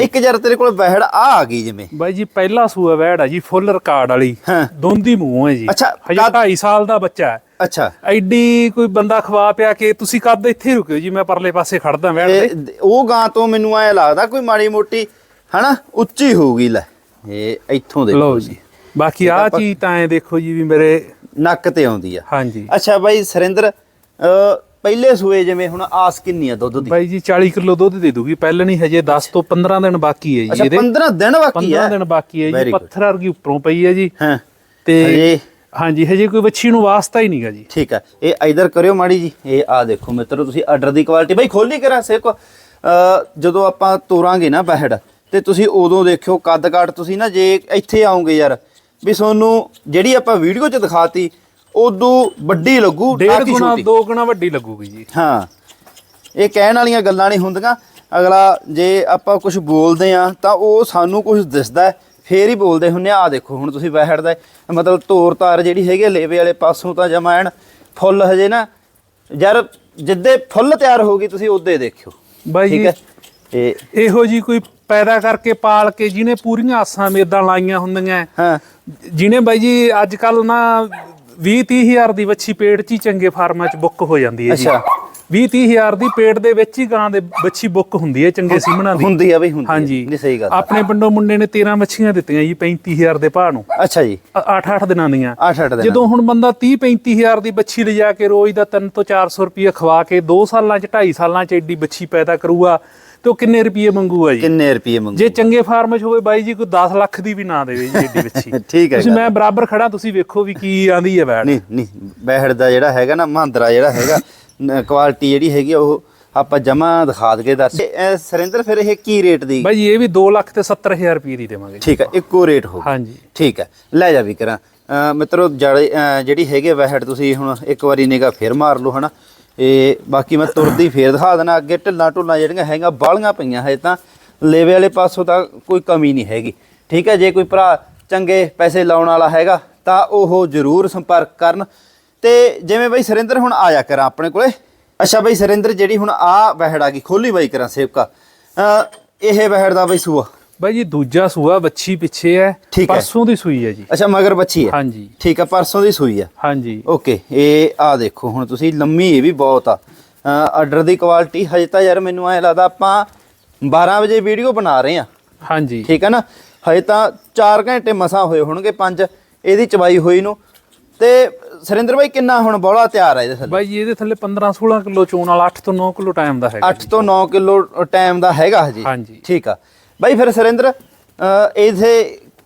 ਇੱਕ ਜਰ ਤੇਰੇ ਕੋਲ ਬਹਿੜ ਆ ਆ ਗਈ ਜਿਵੇਂ। ਬਾਈ ਜੀ ਪਹਿਲਾ ਸੂਆ ਵੈੜ ਆ ਜੀ ਫੁੱਲ ਰਿਕਾਰਡ ਵਾਲੀ। ਦੋਂਦੀ ਮੂੰਹ ਹੈ ਜੀ। ਅੱਛਾ, ਹਜੇ ਕੱਦ- 2.5 ਸਾਲ ਦਾ ਬੱਚਾ ਹੈ। ਅੱਛਾ। ਐਡੀ ਕੋਈ ਬੰਦਾ ਖਵਾ ਪਿਆ ਕਿ ਤੁਸੀਂ ਕਦ ਇੱਥੇ ਰੁਕਿਓ ਜੀ ਮੈਂ ਪਰਲੇ ਪਾਸੇ ਖੜਦਾ ਇਹ ਤੇ। ਉਹ ਗਾਂ ਤੋਂ ਮੈਨੂੰ ਐ ਲੱਗਦਾ ਕੋਈ ਮਾੜੀ ਮੋਟੀ ਹਨਾ ਉੱਚੀ ਹੋਊਗੀ ਲੈ ਇਹ ਇੱਥੋਂ ਦੇ ਲਓ ਜੀ। ਬਾਕੀ ਆਹ ਚੀਜ਼ ਤਾਂ ਐ ਦੇਖੋ ਜੀ ਵੀ ਮੇਰੇ ਨੱਕ ਤੇ ਆਉਂਦੀ ਆ। ਹਾਂਜੀ। ਅੱਛਾ ਬਾਈ ਸੁਰਿੰਦਰ ਪਹਿਲੇ ਸੂਏ ਜਿਵੇਂ ਹੁਣ ਆਸ ਕਿੰਨੀ ਆ ਦੁੱਧ ਦੀ? ਬਾਈ ਜੀ 40 ਕਿਲੋ ਦੁੱਧ ਦੇ ਦੂਗੀ। ਪਹਿਲਾਂ ਨਹੀਂ ਹਜੇ 10 ਤੋਂ 15 ਦਿਨ ਬਾਕੀ ਹੈ ਜੀ ਅੱਛਾ ਇਹਦੇ। 15 ਦਿਨ ਬਾਕੀ 15 ਆ ਦਿਨ ਬਾਕੀ ਹੈ ਜੀ. ਪੱਥਰ ਵਰਗੀ ਉੱਪਰੋਂ ਪਈ ਹੈ ਜੀ। ਹਾਂ। ਤੇ ਹਜੇ? ਹਾਂਜੀ ਹਜੇ ਕੋਈ ਵੱਛੀ ਨੂੰ ਵਾਸਤਾ ਹੀ ਨਹੀਂਗਾ ਜੀ। ਠੀਕ ਹੈ ਇਹ ਇਧਰ ਕਰਿਓ ਮਾੜੀ ਜੀ। ਇਹ ਆ ਦੇਖੋ ਮਿੱਤਰੋ ਤੁਸੀਂ ਆਰਡਰ ਦੀ ਕੁਆਲਿਟੀ ਬਾਈ ਖੋਲੀ ਕਰਾਂ ਸੇਕ ਜਦੋਂ ਆਪਾਂ ਤੋਰਾਂਗੇ ਨਾ ਬਹਿੜ ਤੇ ਤੁਸੀਂ ਉਦੋਂ ਦੇਖਿਓ ਕੱਦ ਕਾਟ ਤੁਸੀਂ ਨਾ ਜੇ ਇੱਥੇ ਆਉਂਗੇ ਯਾਰ ਵੀ ਤੁਹਾਨੂੰ ਜਿਹੜੀ ਆਪਾਂ ਵੀਡੀਓ 'ਚ ਦਿਖਾਤੀ ਉਦੋਂ ਵੱਡੀ ਲੱਗੂ ਨਾ ਡੇਢ ਕਿ ਗੁਣਾ ਛੋਟੀ। ਦੋ ਗੁਣਾ ਵੱਡੀ ਲੱਗੂਗੀ ਜੀ। ਹਾਂ। ਇਹ ਕਹਿਣ ਵਾਲੀਆਂ ਗੱਲਾਂ ਨਹੀਂ ਹੁੰਦੀਆਂ। ਅਗਲਾ ਜੇ ਆਪਾਂ ਕੁਝ ਬੋਲਦੇ ਆ ਤਾਂ ਉਹ ਸਾਨੂੰ ਕੁਝ ਦਿਸਦਾ ਹੈ, ਫੇਰ ਹੀ ਬੋਲਦੇ ਹੁੰਨੇ ਆ ਆਹ ਦੇਖੋ ਹੁਣ ਤੁਸੀਂ ਬਹਿੜ ਦਾ ਮਤਲਬ ਤੋਰ ਤਾਰ ਜਿਹੜੀ ਹੈਗੀ ਆ ਲੇਵੇ ਵਾਲੇ ਪਾਸੋਂ ਤਾਂ ਜਮਾ ਐਨ ਫੁੱਲ ਹਜੇ ਨਾ। ਯਾਰ ਜਿੱਦੇ ਫੁੱਲ ਤਿਆਰ ਹੋਗੀ ਤੁਸੀਂ ਉਹਦੇ ਦੇਖਿਓ। ਬਾਈ ਠੀਕ ਜੀ ਹੈ? ਇਹ ਇਹੋ ਜੀ ਕੋਈ ਪੈਦਾ ਕਰਕੇ ਪਾਲ ਕੇ ਜਿਹਨੇ ਪੂਰੀਆਂ ਆਸਾਂ ਮੇਦਾਂ ਲਾਈਆਂ ਹੁੰਦੀਆਂ ਹਾਂ ਜਿਹਨੇ ਬਾਈ ਜੀ ਅੱਜ ਕੱਲ ਨਾ 20 30 ਹਜ਼ਾਰ ਦੀ ਵੱਛੀ ਪੇਟ 'ਚ ਹੀ ਚੰਗੇ ਫਾਰਮਾਂ 'ਚ ਬੁੱਕ ਹੋ ਜਾਂਦੀ ਹੈ ਜੀ। ਅੱਛਾ। 20 30 ਹਜ਼ਾਰ ਦੀ ਪੇਟ ਦੇ ਵਿੱਚ ਹੀ ਗਾਂ ਦੇ ਵੱਛੀ ਬੁੱਕ ਹੁੰਦੀ ਹੈ ਚੰਗੇ ਸੀਮਣਾ ਦੀ। ਹੁੰਦੀ ਆ ਬਈ ਹੁੰਦੀ ਆ। ਹਾਂਜੀ। ਨਹੀਂ ਸਹੀ ਗੱਲ ਆ। ਆਪਣੇ ਪਿੰਡੋਂ ਮੁੰਡੇ ਨੇ 13 ਵੱਛੀਆਂ ਦਿੱਤੀਆਂ ਜੀ 35000 ਦੇ ਭਾਅ ਨੂੰ। ਅੱਛਾ ਜੀ। 8-8 ਦਿਨਾਂ ਦੀਆਂ। 8-8 ਦਿਨ। ਜਦੋਂ ਹੁਣ ਬੰਦਾ 30 35000 ਦੀ ਬੱਚੀ ਲਿਜਾ ਕੇ ਰੋਜ਼ ਦਾ 3 ਤੋਂ 400 ਰੁਪਏ ਖਵਾ ਕੇ 2 ਸਾਲਾਂ ਚ 2.5 ਸਾਲਾਂ ਚ ਐਡੀ ਬੱਚੀ ਪੈਦਾ ਕਰੂਗਾ ਤੇ ਉਹ ਕਿੰਨੇ ਰੁਪਏ ਮੰਗੂਗਾ ਜੀ? ਕਿੰਨੇ ਰੁਪਏ ਮੰਗੂ ਜੇ ਚੰਗੇ ਫਾਰਮ 'ਚ ਹੋਵੇ ਬਾਈ ਜੀ ਕੋਈ 10 ਲੱਖ ਦੀ ਵੀ ਨਾ ਦੇਵੇ ਜੀ ਐਡੀ ਬੱਚੀ ਠੀਕ ਹੈ ਤੁਸੀਂ। ਮੈਂ ਬਰਾਬਰ ਖੜਾ ਤੁਸੀਂ ਵੇਖੋ ਵੀ ਕੀ ਆਂਦੀ ਹੈ ਬੈਠ ਨਹੀਂ ਨਹੀਂ ਬਹਿੜ ਦਾ ਜਿਹੜਾ ਹੈਗਾ ਨਾ ਮਹਾਂਦਰਾ ਜਿਹੜਾ ਹੈਗਾ ਕੁਆਲਿਟੀ ਜਿਹੜੀ ਹੈਗੀ ਉਹ ਆਪਾਂ ਜਮਾ ਦਿਖਾ ਦਗੇ ਦੱਸ ਇਹ ਸਰਿੰਦਰ ਫਿਰ ਇਹ ਕੀ ਰੇਟ ਦੀ? ਬਾਈ ਇਹ ਵੀ 2 ਲੱਖ ਤੇ 70000 ਰੁਪਏ ਦੀ ਦੇਵਾਂਗੇ। ਠੀਕ ਹੈ ਇੱਕੋ ਰੇਟ ਹੋ ਹਾਂਜੀ। ਠੀਕ ਹੈ ਲੈ ਜਾ ਵੀ ਕਰਾਂ। ਮਿੱਤਰੋ ਜਿਹੜੀ ਹੈਗੇ ਵਹਿੜ ਤੁਸੀਂ ਹੁਣ ਇੱਕ ਵਾਰੀ ਨਿਗਾ ਫੇਰ ਮਾਰ ਲਓ ਹਨਾ? ਇਹ ਬਾਕੀ ਮੈਂ ਤੁਰਦੀ ਫੇਰ ਦਿਖਾ ਦੇਣਾ, ਅੱਗੇ ਢਿੱਲਾਂ ਢੁੱਲਾਂ ਜਿਹੜੀਆਂ ਹੈਗੀਆਂ, ਬਾਲੀਆਂ ਪਈਆਂ ਹਜੇ ਤਾਂ। ਲੇਵੇ ਵਾਲੇ ਪਾਸੋਂ ਤਾਂ ਕੋਈ ਕਮੀ ਨਹੀਂ ਹੈਗੀ। ਠੀਕ ਹੈ, ਜੇ ਕੋਈ ਭਰਾ ਚੰਗੇ ਪੈਸੇ ਲਾਉਣ ਵਾਲਾ ਹੈਗਾ, ਤਾਂ ਉਹ ਜ਼ਰੂਰ ਸੰਪਰਕ ਕਰਨ। ਤੇ ਜਿਵੇਂ ਬਈ ਸੁਰਿੰਦਰ ਹੁਣ ਆਇਆ ਕਰਾਂ ਆਪਣੇ ਕੋਲੇ। ਅੱਛਾ ਬਈ ਸੁਰਿੰਦਰ ਜਿਹੜੀ ਹੁਣ ਆ ਵਹਿੜ ਆ ਗਈ, ਖੋਲੀ ਬਾਈ ਕਰਾਂ ਸੇਵਕਾ। ਇਹ ਵਹਿੜ ਦਾ ਬਈ ਸੂਆ। ਬਾਈ ਜੀ ਦੂਜਾ ਸੂਆ ਬੱਚੀ ਪਿੱਛੇ ਹੈ ਹੈ। ਪਰਸੋਂ ਦੀ ਸੂਈ ਹੈ ਜੀ। ਅੱਛਾ ਮਗਰ ਬੱਚੀ ਹੈ। ਹਾਂਜੀ। ਠੀਕ ਆ ਪਰਸੋਂ ਦੀ ਸੂਈ ਆ ਹਾਂਜੀ। ਓਕੇ ਇਹ ਆ ਦੇਖੋ ਹੁਣ ਤੁਸੀਂ ਲੰਮੀ ਇਹ ਵੀ ਬਹੁਤ ਆ। ਆਰਡਰ ਦੀ ਕੁਆਲਿਟੀ ਹਜੇ ਤਾਂ ਯਾਰ ਮੈਨੂੰ ਐ ਲੱਗਦਾ ਆਪਾਂ 12 ਵਜੇ ਵੀਡੀਓ ਬਣਾ ਰਹੇ ਆ ਹਾਂਜੀ। ਠੀਕ ਹੈ ਨਾ? ਹਜੇ ਤਾਂ 4 ਘੰਟੇ ਮਸਾਂ ਹੋਏ ਹੋਣਗੇ 5 ਇਹਦੀ ਚਵਾਈ ਹੋਈ ਨੂੰ। ਤੇ ਸੁਰਿੰਦਰ ਭਾਈ ਕਿੰਨਾ ਹੁਣ ਬੋਲਾ ਤਿਆਰ ਹੈ ਇਹਦੇ ਥੱਲੇ? ਬਾਈ ਜੀ ਇਹਦੇ ਥੱਲੇ 15 16 ਕਿਲੋ ਚੋਣ ਵਾਲਾ 8 ਤੋਂ 9 ਕਿਲੋ ਟਾਈਮ ਦਾ ਹੈਗਾ 8 ਤੋਂ 9 ਕਿਲੋ ਟਾਈਮ ਦਾ ਹੈਗਾ ਹਜੇ ਹਾਂਜੀ। ਠੀਕ ਆ। ਬਾਈ ਫਿਰ ਸੁਰਿੰਦਰ ਇਥੇ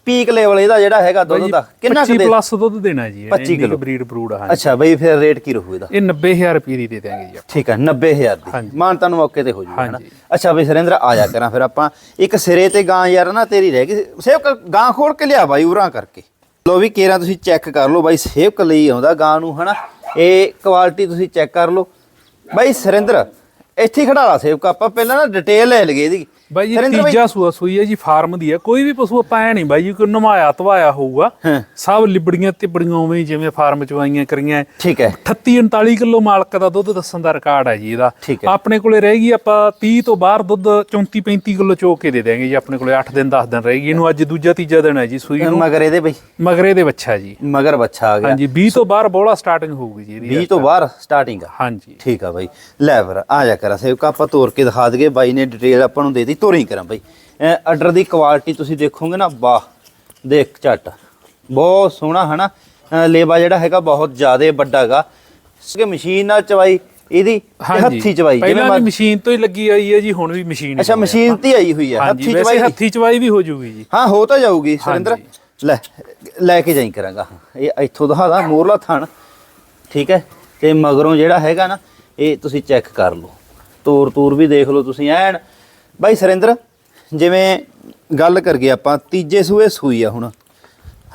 ਪੀਕ ਲੈਵਲ ਇਹਦਾ ਜਿਹੜਾ ਹੈਗਾ ਦੁੱਧ ਦਾ ਕਿੰਨਾ ਕੁ 25 ਦੇ ਪਲੱਸ ਦੁੱਧ ਦੇਣਾ ਜੀ 25 ਕਿਲੋ। ਬਰੀਡ ਬਰੂਡ ਆ ਹਾਂਜੀ। ਅੱਛਾ ਬਾਈ ਫਿਰ ਰੇਟ ਕੀ ਰਹੂ ਇਹਦਾ? ਇਹ 90000 ਰੁਪਏ ਦੀ ਦੇ ਦਿਆਂਗੇ ਜੀ। ਠੀਕ ਹੈ 90000 ਦੀ। ਮਾਨਤਾ ਨੂੰ ਮੌਕੇ ਤੇ ਹੋ ਜੂਗਾ ਹਨਾ। ਅੱਛਾ ਬਈ ਸੁਰਿੰਦਰ ਆ ਜਾ ਕਰਾਂ ਫਿਰ ਆਪਾਂ। ਇੱਕ ਸਿਰੇ ਤੇ ਗਾਂ ਯਾਰ ਨਾ ਤੇਰੀ ਰਹਿ ਗਈ। ਸੇਵ ਗਾਂ ਖੋਲ ਕੇ ਲਿਆ ਬਾਈ ਉਰਾਂ ਕਰਕੇ। ਲੋ ਵੀ ਕੇਰਾ ਤੁਸੀਂ ਚੈੱਕ ਕਰ ਲਓ ਬਾਈ ਸੇਵਕ ਲਈ ਆਉਂਦਾ ਗਾਂ ਨੂੰ ਹਨਾ? ਇਹ ਕੁਆਲਿਟੀ ਤੁਸੀਂ ਚੈੱਕ ਕਰ ਲਓ। ਬਾਈ ਸੁਰਿੰਦਰ ਇੱਥੇ ਹੀ ਖੜਾ ਲਾ ਸੇਵਕ। ਆਪਾਂ ਪਹਿਲਾਂ ਨਾ ਡਿਟੇਲ ਲੈ ਲਈਏ ਇਹਦੀ। ਬਾਈ ਜੀ ਸੁਰਿੰਦਰ ਬਾਈ- ਤੀਜਾ ਸੂਆ ਸੂਈ ਹੈ ਜੀ ਫਾਰਮ ਦੀ ਹੈ। ਕੋਈ ਵੀ ਪਸ਼ੂ ਆਪਾਂ ਐ ਨਹੀਂ ਬਾਈ ਜੀ ਕੋਈ ਨਮਾਇਆ ਧਵਾਇਆ ਹੋਊਗਾ। ਹਾਂ। ਸਭ ਲਿਬੜੀਆਂ ਤਿਬੜੀਆਂ ਉਵੇਂ ਹੀ ਜਿਵੇਂ ਫਾਰਮ ਚ ਵਾਈਆਂ ਕਰੀਆਂ। ਠੀਕ ਹੈ। 38 39 ਕਿਲੋ ਮਾਲਕ ਦਾ ਦੁੱਧ ਦੱਸਣ ਦਾ ਰਿਕਾਰਡ ਹੈ ਜੀ ਇਹਦਾ। ਠੀਕ ਹੈ। ਆਪਣੇ ਕੋਲੇ ਰਹਿ ਗਈ ਆਪਾਂ 30 ਤੋਂ ਬਾਹਰ ਦੁੱਧ 34 35 ਕਿਲੋ ਚੋ ਕੇ ਦੇ ਦੇਾਂਗੇ ਜੀ ਆਪਣੇ ਕੋਲੇ। 8 ਦਿਨ 10 ਦਿਨ ਰਹੇਗੀ ਇਹਨੂੰ ਅੱਜ ਦੂਜਾ ਤੀਜਾ ਦਿਨ ਹੈ ਜੀ ਸੂਈ ਨੂੰ। ਮਗਰ ਇਹਦੇ ਬਈ। ਮਗਰੇ ਦੇ ਬੱਚਾ ਜੀ। ਮਗਰ ਬੱਚਾ ਆ ਗਿਆ। ਹਾਂਜੀ 20 ਤੋਂ ਬਾਹਰ ਬੋਲਾ ਸਟਾਰਟਿੰਗ ਹੋਊਗੀ ਜੀ ਇਹਦੀ 20 ਤੋਂ ਬਾਹਰ ਸਟਾਰਟਿੰਗ ਆ। ਹਾਂਜੀ। ਠੀਕ ਆ ਬਾਈ। ਲੈ ਫਿਰ ਆ ਜਾ ਕਰਾਂ। ਸੇਵਕ ਆਪਾਂ ਤੋਰ ਕੇ ਦਿਖਾ ਦਈਏ। ਬਾਈ ਨੇ ਡਿਟੇਲ ਆਪਾਂ ਨੂੰ ਦੇ ਦਿੱਤੀ। ਤੋਰੀ ਕਰਾਂ ਬਾਈ। ਆਰਡਰ ਦੀ ਕੁਆਲਿਟੀ ਤੁਸੀਂ ਦੇਖੋਗੇ ਨਾ ਵਾਹ ਦੇਖ ਝੱਟ। ਬਹੁਤ ਸੋਹਣਾ ਹਨਾ? ਲੇਵਾ ਜਿਹੜਾ ਹੈਗਾ ਬਹੁਤ ਜ਼ਿਆਦਾ ਵੱਡਾ ਹੈਗਾ। ਕਿ ਮਸ਼ੀਨ ਨਾਲ ਚਵਾਈ ਇਹਦੀ ਹੱਥੀ ਚਵਾਈ ਪਹਿਲਾਂ ਵੀ ਮਰ- ਮਸ਼ੀਨ ਤੋਂ ਹੀ ਲੱਗੀ ਆਈ ਹੈ ਜੀ ਹੁਣ ਵੀ ਮਸ਼ੀਨ ਅੱਛਾ ਮਸ਼ੀਨ ਤੇ ਆਈ ਹੋਈ ਹਾਂਜੀ ਹੱਥੀ ਚਵਾਈ ਹੱਥੀ ਚਵਾਈ ਵੀ ਹੋ ਜੂਗੀ ਜੀ। ਹਾਂ ਹੋ ਤਾਂ ਜਾਊਗੀ ਸੁਰਿੰਦਰ। ਲੈ ਲੈ ਕੇ ਜਾਈ ਕਰਾਂਗਾ। ਇਹ ਇੱਥੋਂ ਦਿਖਾਦਾ ਮੋਰਲਾ ਥਣ। ਠੀਕ ਹੈ? ਤੇ ਮਗਰੋਂ ਜਿਹੜਾ ਹੈਗਾ ਨਾ ਇਹ ਤੁਸੀਂ ਚੈੱਕ ਕਰ ਲਓ। ਤੋਰ ਤੂਰ ਵੀ ਦੇਖ ਲਓ ਤੁਸੀਂ ਐਨ ਬਾਈ ਸੁਰਿੰਦਰ ਜਿਵੇਂ ਗੱਲ ਕਰ ਗਏ ਆਪਾਂ ਤੀਜੇ ਸੂਏ ਸੂਈ ਆ ਹੁਣ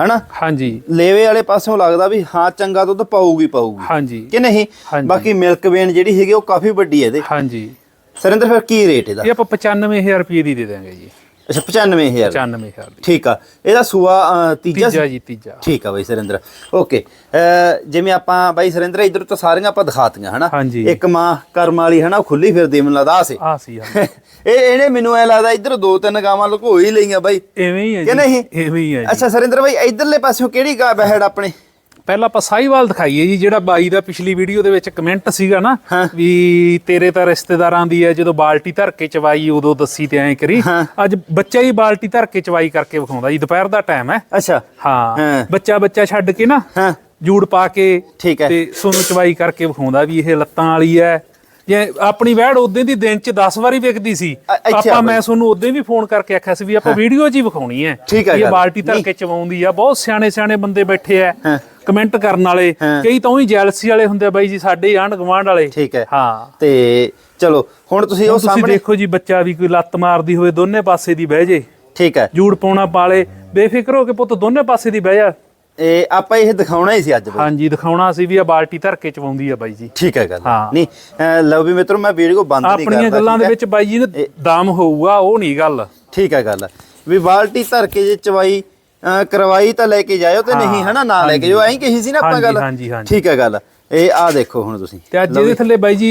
ਹਨਾ? ਹਾਂਜੀ। ਲੇਵੇ ਵਾਲੇ ਪਾਸਿਓਂ ਲੱਗਦਾ ਵੀ ਹਾਂ ਚੰਗਾ ਦੁੱਧ ਪਾਊਗੀ ਪਾਊਗੀ। ਹਾਂਜੀ। ਕਿ ਨਹੀਂ। ਬਾਕੀ ਮਿਲਕ ਵੇਨ ਜਿਹੜੀ ਹੈਗੀ ਉਹ ਕਾਫੀ ਵੱਡੀ ਹੈ ਇਹਦੇ। ਹਾਂਜੀ। ਸੁਰਿੰਦਰ ਫਿਰ ਕੀ ਰੇਟ ਇਹਦਾ? ਇਹ ਆਪਾਂ 95000 ਰੁਪਏ ਦੀ ਦੇ ਦਾਂਗੇ ਜੀ। ਅੱਛਾ 95000 95000 ਦੀ। ਠੀਕ ਆ। ਇਹਦਾ ਸੂਆ ਅ, ਤੀਜਾ ਸੀ? ਤੀਜਾ ਜੀ ਤੀਜਾ। ਠੀਕ ਆ ਬਾਈ ਸੁਰਿੰਦਰ। ਓਕੇ। ਅ, ਜਿਵੇਂ ਆਪਾਂ ਬਾਈ ਸੁਰਿੰਦਰ ਇਧਰ ਤੋਂ ਸਾਰੀਆਂ ਆਪਾਂ ਦਿਖਾਤੀਆਂ ਹਨਾ? ਹਾਂਜੀ। ਇੱਕ ਮਾਂ ਕਰਮ ਵਾਲੀ ਹਨਾ ਉਹ ਖੁੱਲੀ ਫਿਰਦੀ ਮੈਨੂੰ ਲੱਗਦਾ ਆ ਸੀ। ਆ ਸੀ ਆ ਇਹ ਇਹਨੇ ਮੈਨੂੰ ਐ ਲੱਗਦਾ ਇਧਰ ਦੋ ਤਿੰਨ ਗਾਵਾਂ ਲੁਕੋ ਹੀ ਲਈਆਂ ਬਾਈ। ਐਵੇਂ ਹੀ ਹੈ ਕਿ ਜੀ ਨਹੀਂ? ਐਵੇਂ ਹੀ ਹੈ ਜੀ। ਅੱਛਾ ਸੁਰਿੰਦਰ ਬਾਈ ਇਧਰਲੇ ਪਾਸਿਓਂ ਕਿਹੜੀ ਗਾ ਬਹਿੜ ਆਪਣੇ? ਪਹਿਲਾਂ ਆਪਾਂ ਸਾਈਵਾਲ ਦਿਖਾਈਏ ਜੀ ਜਿਹੜਾ ਬਾਈ ਦਾ ਪਿਛਲੀ ਵੀਡੀਓ ਦੇ ਵਿੱਚ ਕਮੈਂਟ ਸੀਗਾ ਨਾ। ਵੀ ਤੇਰੇ ਤਾਂ ਰਿਸ਼ਤੇਦਾਰਾਂ ਦੀ ਹੈ ਜਦੋਂ ਬਾਲਟੀ ਧਰ ਕੇ ਚਵਾਈ ਉਦੋਂ ਦੱਸੀ ਤੇ ਐਂ ਕਰੀ। ਅੱਜ ਬੱਚਾ ਹੀ ਬਾਲਟੀ ਧਰ ਕੇ ਚਵਾਈ ਕਰਕੇ ਵਿਖਾਉਂਦਾ ਜੀ ਦੁਪਹਿਰ ਦਾ ਟਾਈਮ ਹੈ ਅੱਛਾ ਹਾਂ। ਬੱਚਾ ਬੱਚਾ ਛੱਡ ਕੇ ਨਾ ਜੂੜ ਪਾ ਕੇ ਠੀਕ ਹੈ। ਤੇ ਸੋਨੂੰ ਚਵਾਈ ਕਰਕੇ ਵਿਖਾਉਂਦਾ ਵੀ ਇਹ ਲੱਤਾਂ ਵਾਲੀ ਹੈ ਜੇ ਆਪਣੀ ਵਹਿੜ ਉਦੋਂ ਦੀ ਦਿਨ ਚ 10 ਵਾਰੀ ਵਿਕਦੀ ਸੀ ਆਪਾਂ। ਮੈਂ ਤੁਹਾਨੂੰ ਉਦੋਂ ਵੀ ਫੋਨ ਕਰਕੇ ਆਖਿਆ ਸੀ ਵੀ ਆਪਾਂ ਵੀਡੀਓ ਹੀ ਵਿਖਾਉਣੀ ਹੈ ਹੈ ਇਹ। ਬਾਲਟੀ ਧਰ। ਕੇ ਚਵਾਉਂਦੀ ਆ ਬਹੁਤ ਸਿਆਣੇ ਸਿਆਣੇ ਬੰਦੇ ਬੈਠੇ ਆ ਹਾਂ। ਕਮੈਂਟ ਕਰਨ ਵਾਲੇ ਹਾਂ। ਕਈ ਤਾਂ ਉਹੀ ਜੈਲਸੀ ਵਾਲੇ ਹੁੰਦੇ ਆ ਬਾਈ ਜੀ ਸਾਡੇ ਆਂਢ ਗਵਾਂਢ ਵਾਲੇ ਠੀਕ ਹੈ ਹਾਂ ਤੇ ਚਲੋ ਹੁਣ ਤੁਸੀਂ ਉਹ ਸਾਹਮਣੇ ਦੇਖੋ ਜੀ ਬੱਚਾ ਵੀ ਕੋਈ ਲੱਤ ਮਾਰਦੀ ਹੋਵੇ ਦੋਨੇ ਪਾਸੇ ਦੀ ਬਹਿ ਜੇ ਠੀਕ ਹੈ ਜੂੜ ਪਾਉਣਾ ਪਾਲੇ ਬੇਫਿਕਰ ਹੋ ਕੇ ਪੁੱਤ ਦੋਨੇ ਪਾਸੇ ਦੀ ਬਹਿ ਜਾ ਇਹ ਆਪਾਂ ਇਹ ਦਿਖਾਉਣਾ ਹੀ ਸੀ ਅੱਜ ਬਾਈ। ਹਾਂਜੀ ਦਿਖਾਉਣਾ ਸੀ ਵੀ ਆ ਬਾਲਟੀ ਧਰ ਕੇ ਚਵਾਉਂਦੀ ਆ ਬਾਈ ਜੀ। ਠੀਕ ਹੈ ਗੱਲ। ਹਾਂ। ਨਹੀਂ ਲਓ ਵੀ ਮਿੱਤਰੋ ਮੈਂ ਵੀਡੀਓ ਬੰਦ ਨਹੀਂ ਕਰਦਾ ਆਪਣੀਆਂ ਗੱਲਾਂ ਠੀਕ ਦੇ ਹੈ? ਵਿੱਚ ਬਾਈ ਜੀ ਨੇ ਦਮ ਹੋਊਗਾ ਉਹ ਨਹੀਂ ਗੱਲ। ਠੀਕ ਹੈ ਗੱਲ। ਵੀ ਬਾਲਟੀ ਧਰ ਕੇ ਜੇ ਚਵਾਈ ਅਹ ਕਰਵਾਈ ਤਾਂ ਲੈ ਕੇ ਜਾਇਓ ਤੇ ਨਹੀਂ ਹਨਾ ਨਾ ਲੈ ਕੇ ਜਾਓ ਐਂ ਕਹੀ ਸੀ ਨਾ ਆਪਾਂ ਹਾਂਜੀ, ਗੱਲ। ਹਾਂਜੀ, ਹਾਂਜੀ। ਠੀਕ ਹੈ ਗੱਲ। ਇਹ ਆ ਦੇਖੋ ਹੁਣ ਤੁਸੀਂ। ਤੇ ਅੱਜ ਇਹਦੇ ਥੱਲੇ ਬਾਈ ਜੀ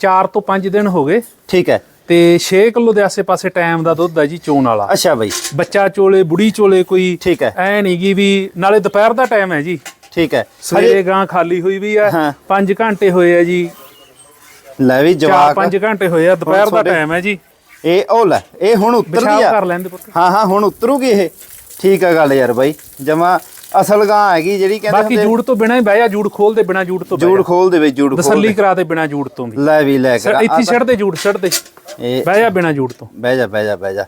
4 ਤੋਂ 5 ਦਿਨ ਹੋ ਗਏ। ਠੀਕ ਹੈ। ਤੇ 6 ਕਿਲੋ ਦੇ ਆਸੇ-ਪਾਸੇ ਟਾਈਮ ਦਾ ਦੁੱਧ ਹੈ ਜੀ ਚੋਣ ਵਾਲਾ। ਅੱਛਾ ਬਾਈ। ਬੱਚਾ ਚੋਲੇ ਬੁੜੀ ਚੋਲੇ ਕੋਈ ਠੀਕ ਹੈ। ਐ ਨਹੀਂ ਗੀ ਵੀ ਨਾਲੇ ਦੁਪਹਿਰ ਦਾ ਟਾਈਮ ਹੈ ਜੀ। ਠੀਕ ਹੈ। ਸਵੇਰੇ ਗਾਂ ਖਾਲੀ ਹੋਈ ਵੀ ਆ ਹਾਂ। 5 ਘੰਟੇ ਹੋਏ ਆ ਜੀ। ਲੈ ਵੀ 4 ਜਵਾਕ 5 ਘੰਟੇ ਹੋਏ ਆ ਦੁਪਹਿਰ ਦਾ ਟਾਈਮ ਹੈ ਜੀ। ਇਹ ਉਹ ਲੈ ਇਹ ਹੁਣ ਉਤਰਦੀ ਆ। ਹਾਂ ਹਾਂ ਹੁਣ ਉਤਰੂਗੀ ਇਹ। ਠੀਕ ਹੈ ਗੱਲ ਯਾਰ ਬਾਈ ਜਮਾ ਅਸਲ ਗਾਂ ਹੈਗੀ ਜਿਹੜੀ ਕਹਿੰਦੇ ਬਾਕੀ ਜੂੜ ਤੋਂ ਬਿਨਾ ਹੀ ਬਹਿ ਜਾ ਜੂੜ ਖੋਲ ਦੇ ਬਿਨਾ ਜੂੜ ਤੋਂ ਬਹਿ ਜੂੜ ਜਾ। ਖੋਲ ਦੇ ਵਿੱਚ ਜੂੜ ਖੋਲ ਤਸੱਲੀ ਦੇ। ਕਰਾ ਦੇ ਬਿਨਾ ਜੂੜ ਤੋਂ ਵੀ। ਲੈ ਵੀ ਲੈ ਕਰ ਇੱਥੇ ਛੱਡ ਦੇ ਜੂੜ ਛੱਡ ਦੇ। ਇਹ ਬਹਿ ਜਾ ਬਿਨਾ ਜੂੜ ਤੋਂ। ਬਹਿ ਜਾ ਬਹਿ ਜਾ ਬਹਿ ਜਾ।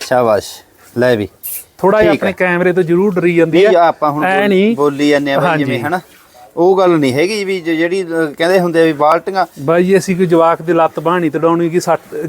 ਸ਼ਾਬਾਸ਼। ਲੈ ਵੀ। ਥੋੜਾ ਜਿਹਾ ਠੀਕ ਆਪਣੇ ਕੈਮਰੇ ਤੋਂ ਜ਼ਰੂਰ ਡਰੀ ਜਾਂਦੀ ਹੈ। ਆਪਾਂ ਹੁਣ ਐ ਬੋਲ- ਨਹੀਂ ਬੋਲੀ ਜਾਂਦੇ ਆ ਬਾਈ ਹਾਂਜੀ। ਜਿਵੇਂ ਹਨਾ। ਉਹ ਗੱਲ ਨਹੀਂ ਹੈਗੀ ਵੀ ਜਿਹੜੀ ਕਹਿੰਦੇ ਹੁੰਦੇ ਆ ਵੀ ਬਾਲਟੀਆਂ ਬਾਈ ਅਸੀਂ ਕੋਈ ਜਵਾਕ ਦੀ ਲੱਤ ਬਾਹਣੀ ਤੜਾਉਣੀ ਕਿ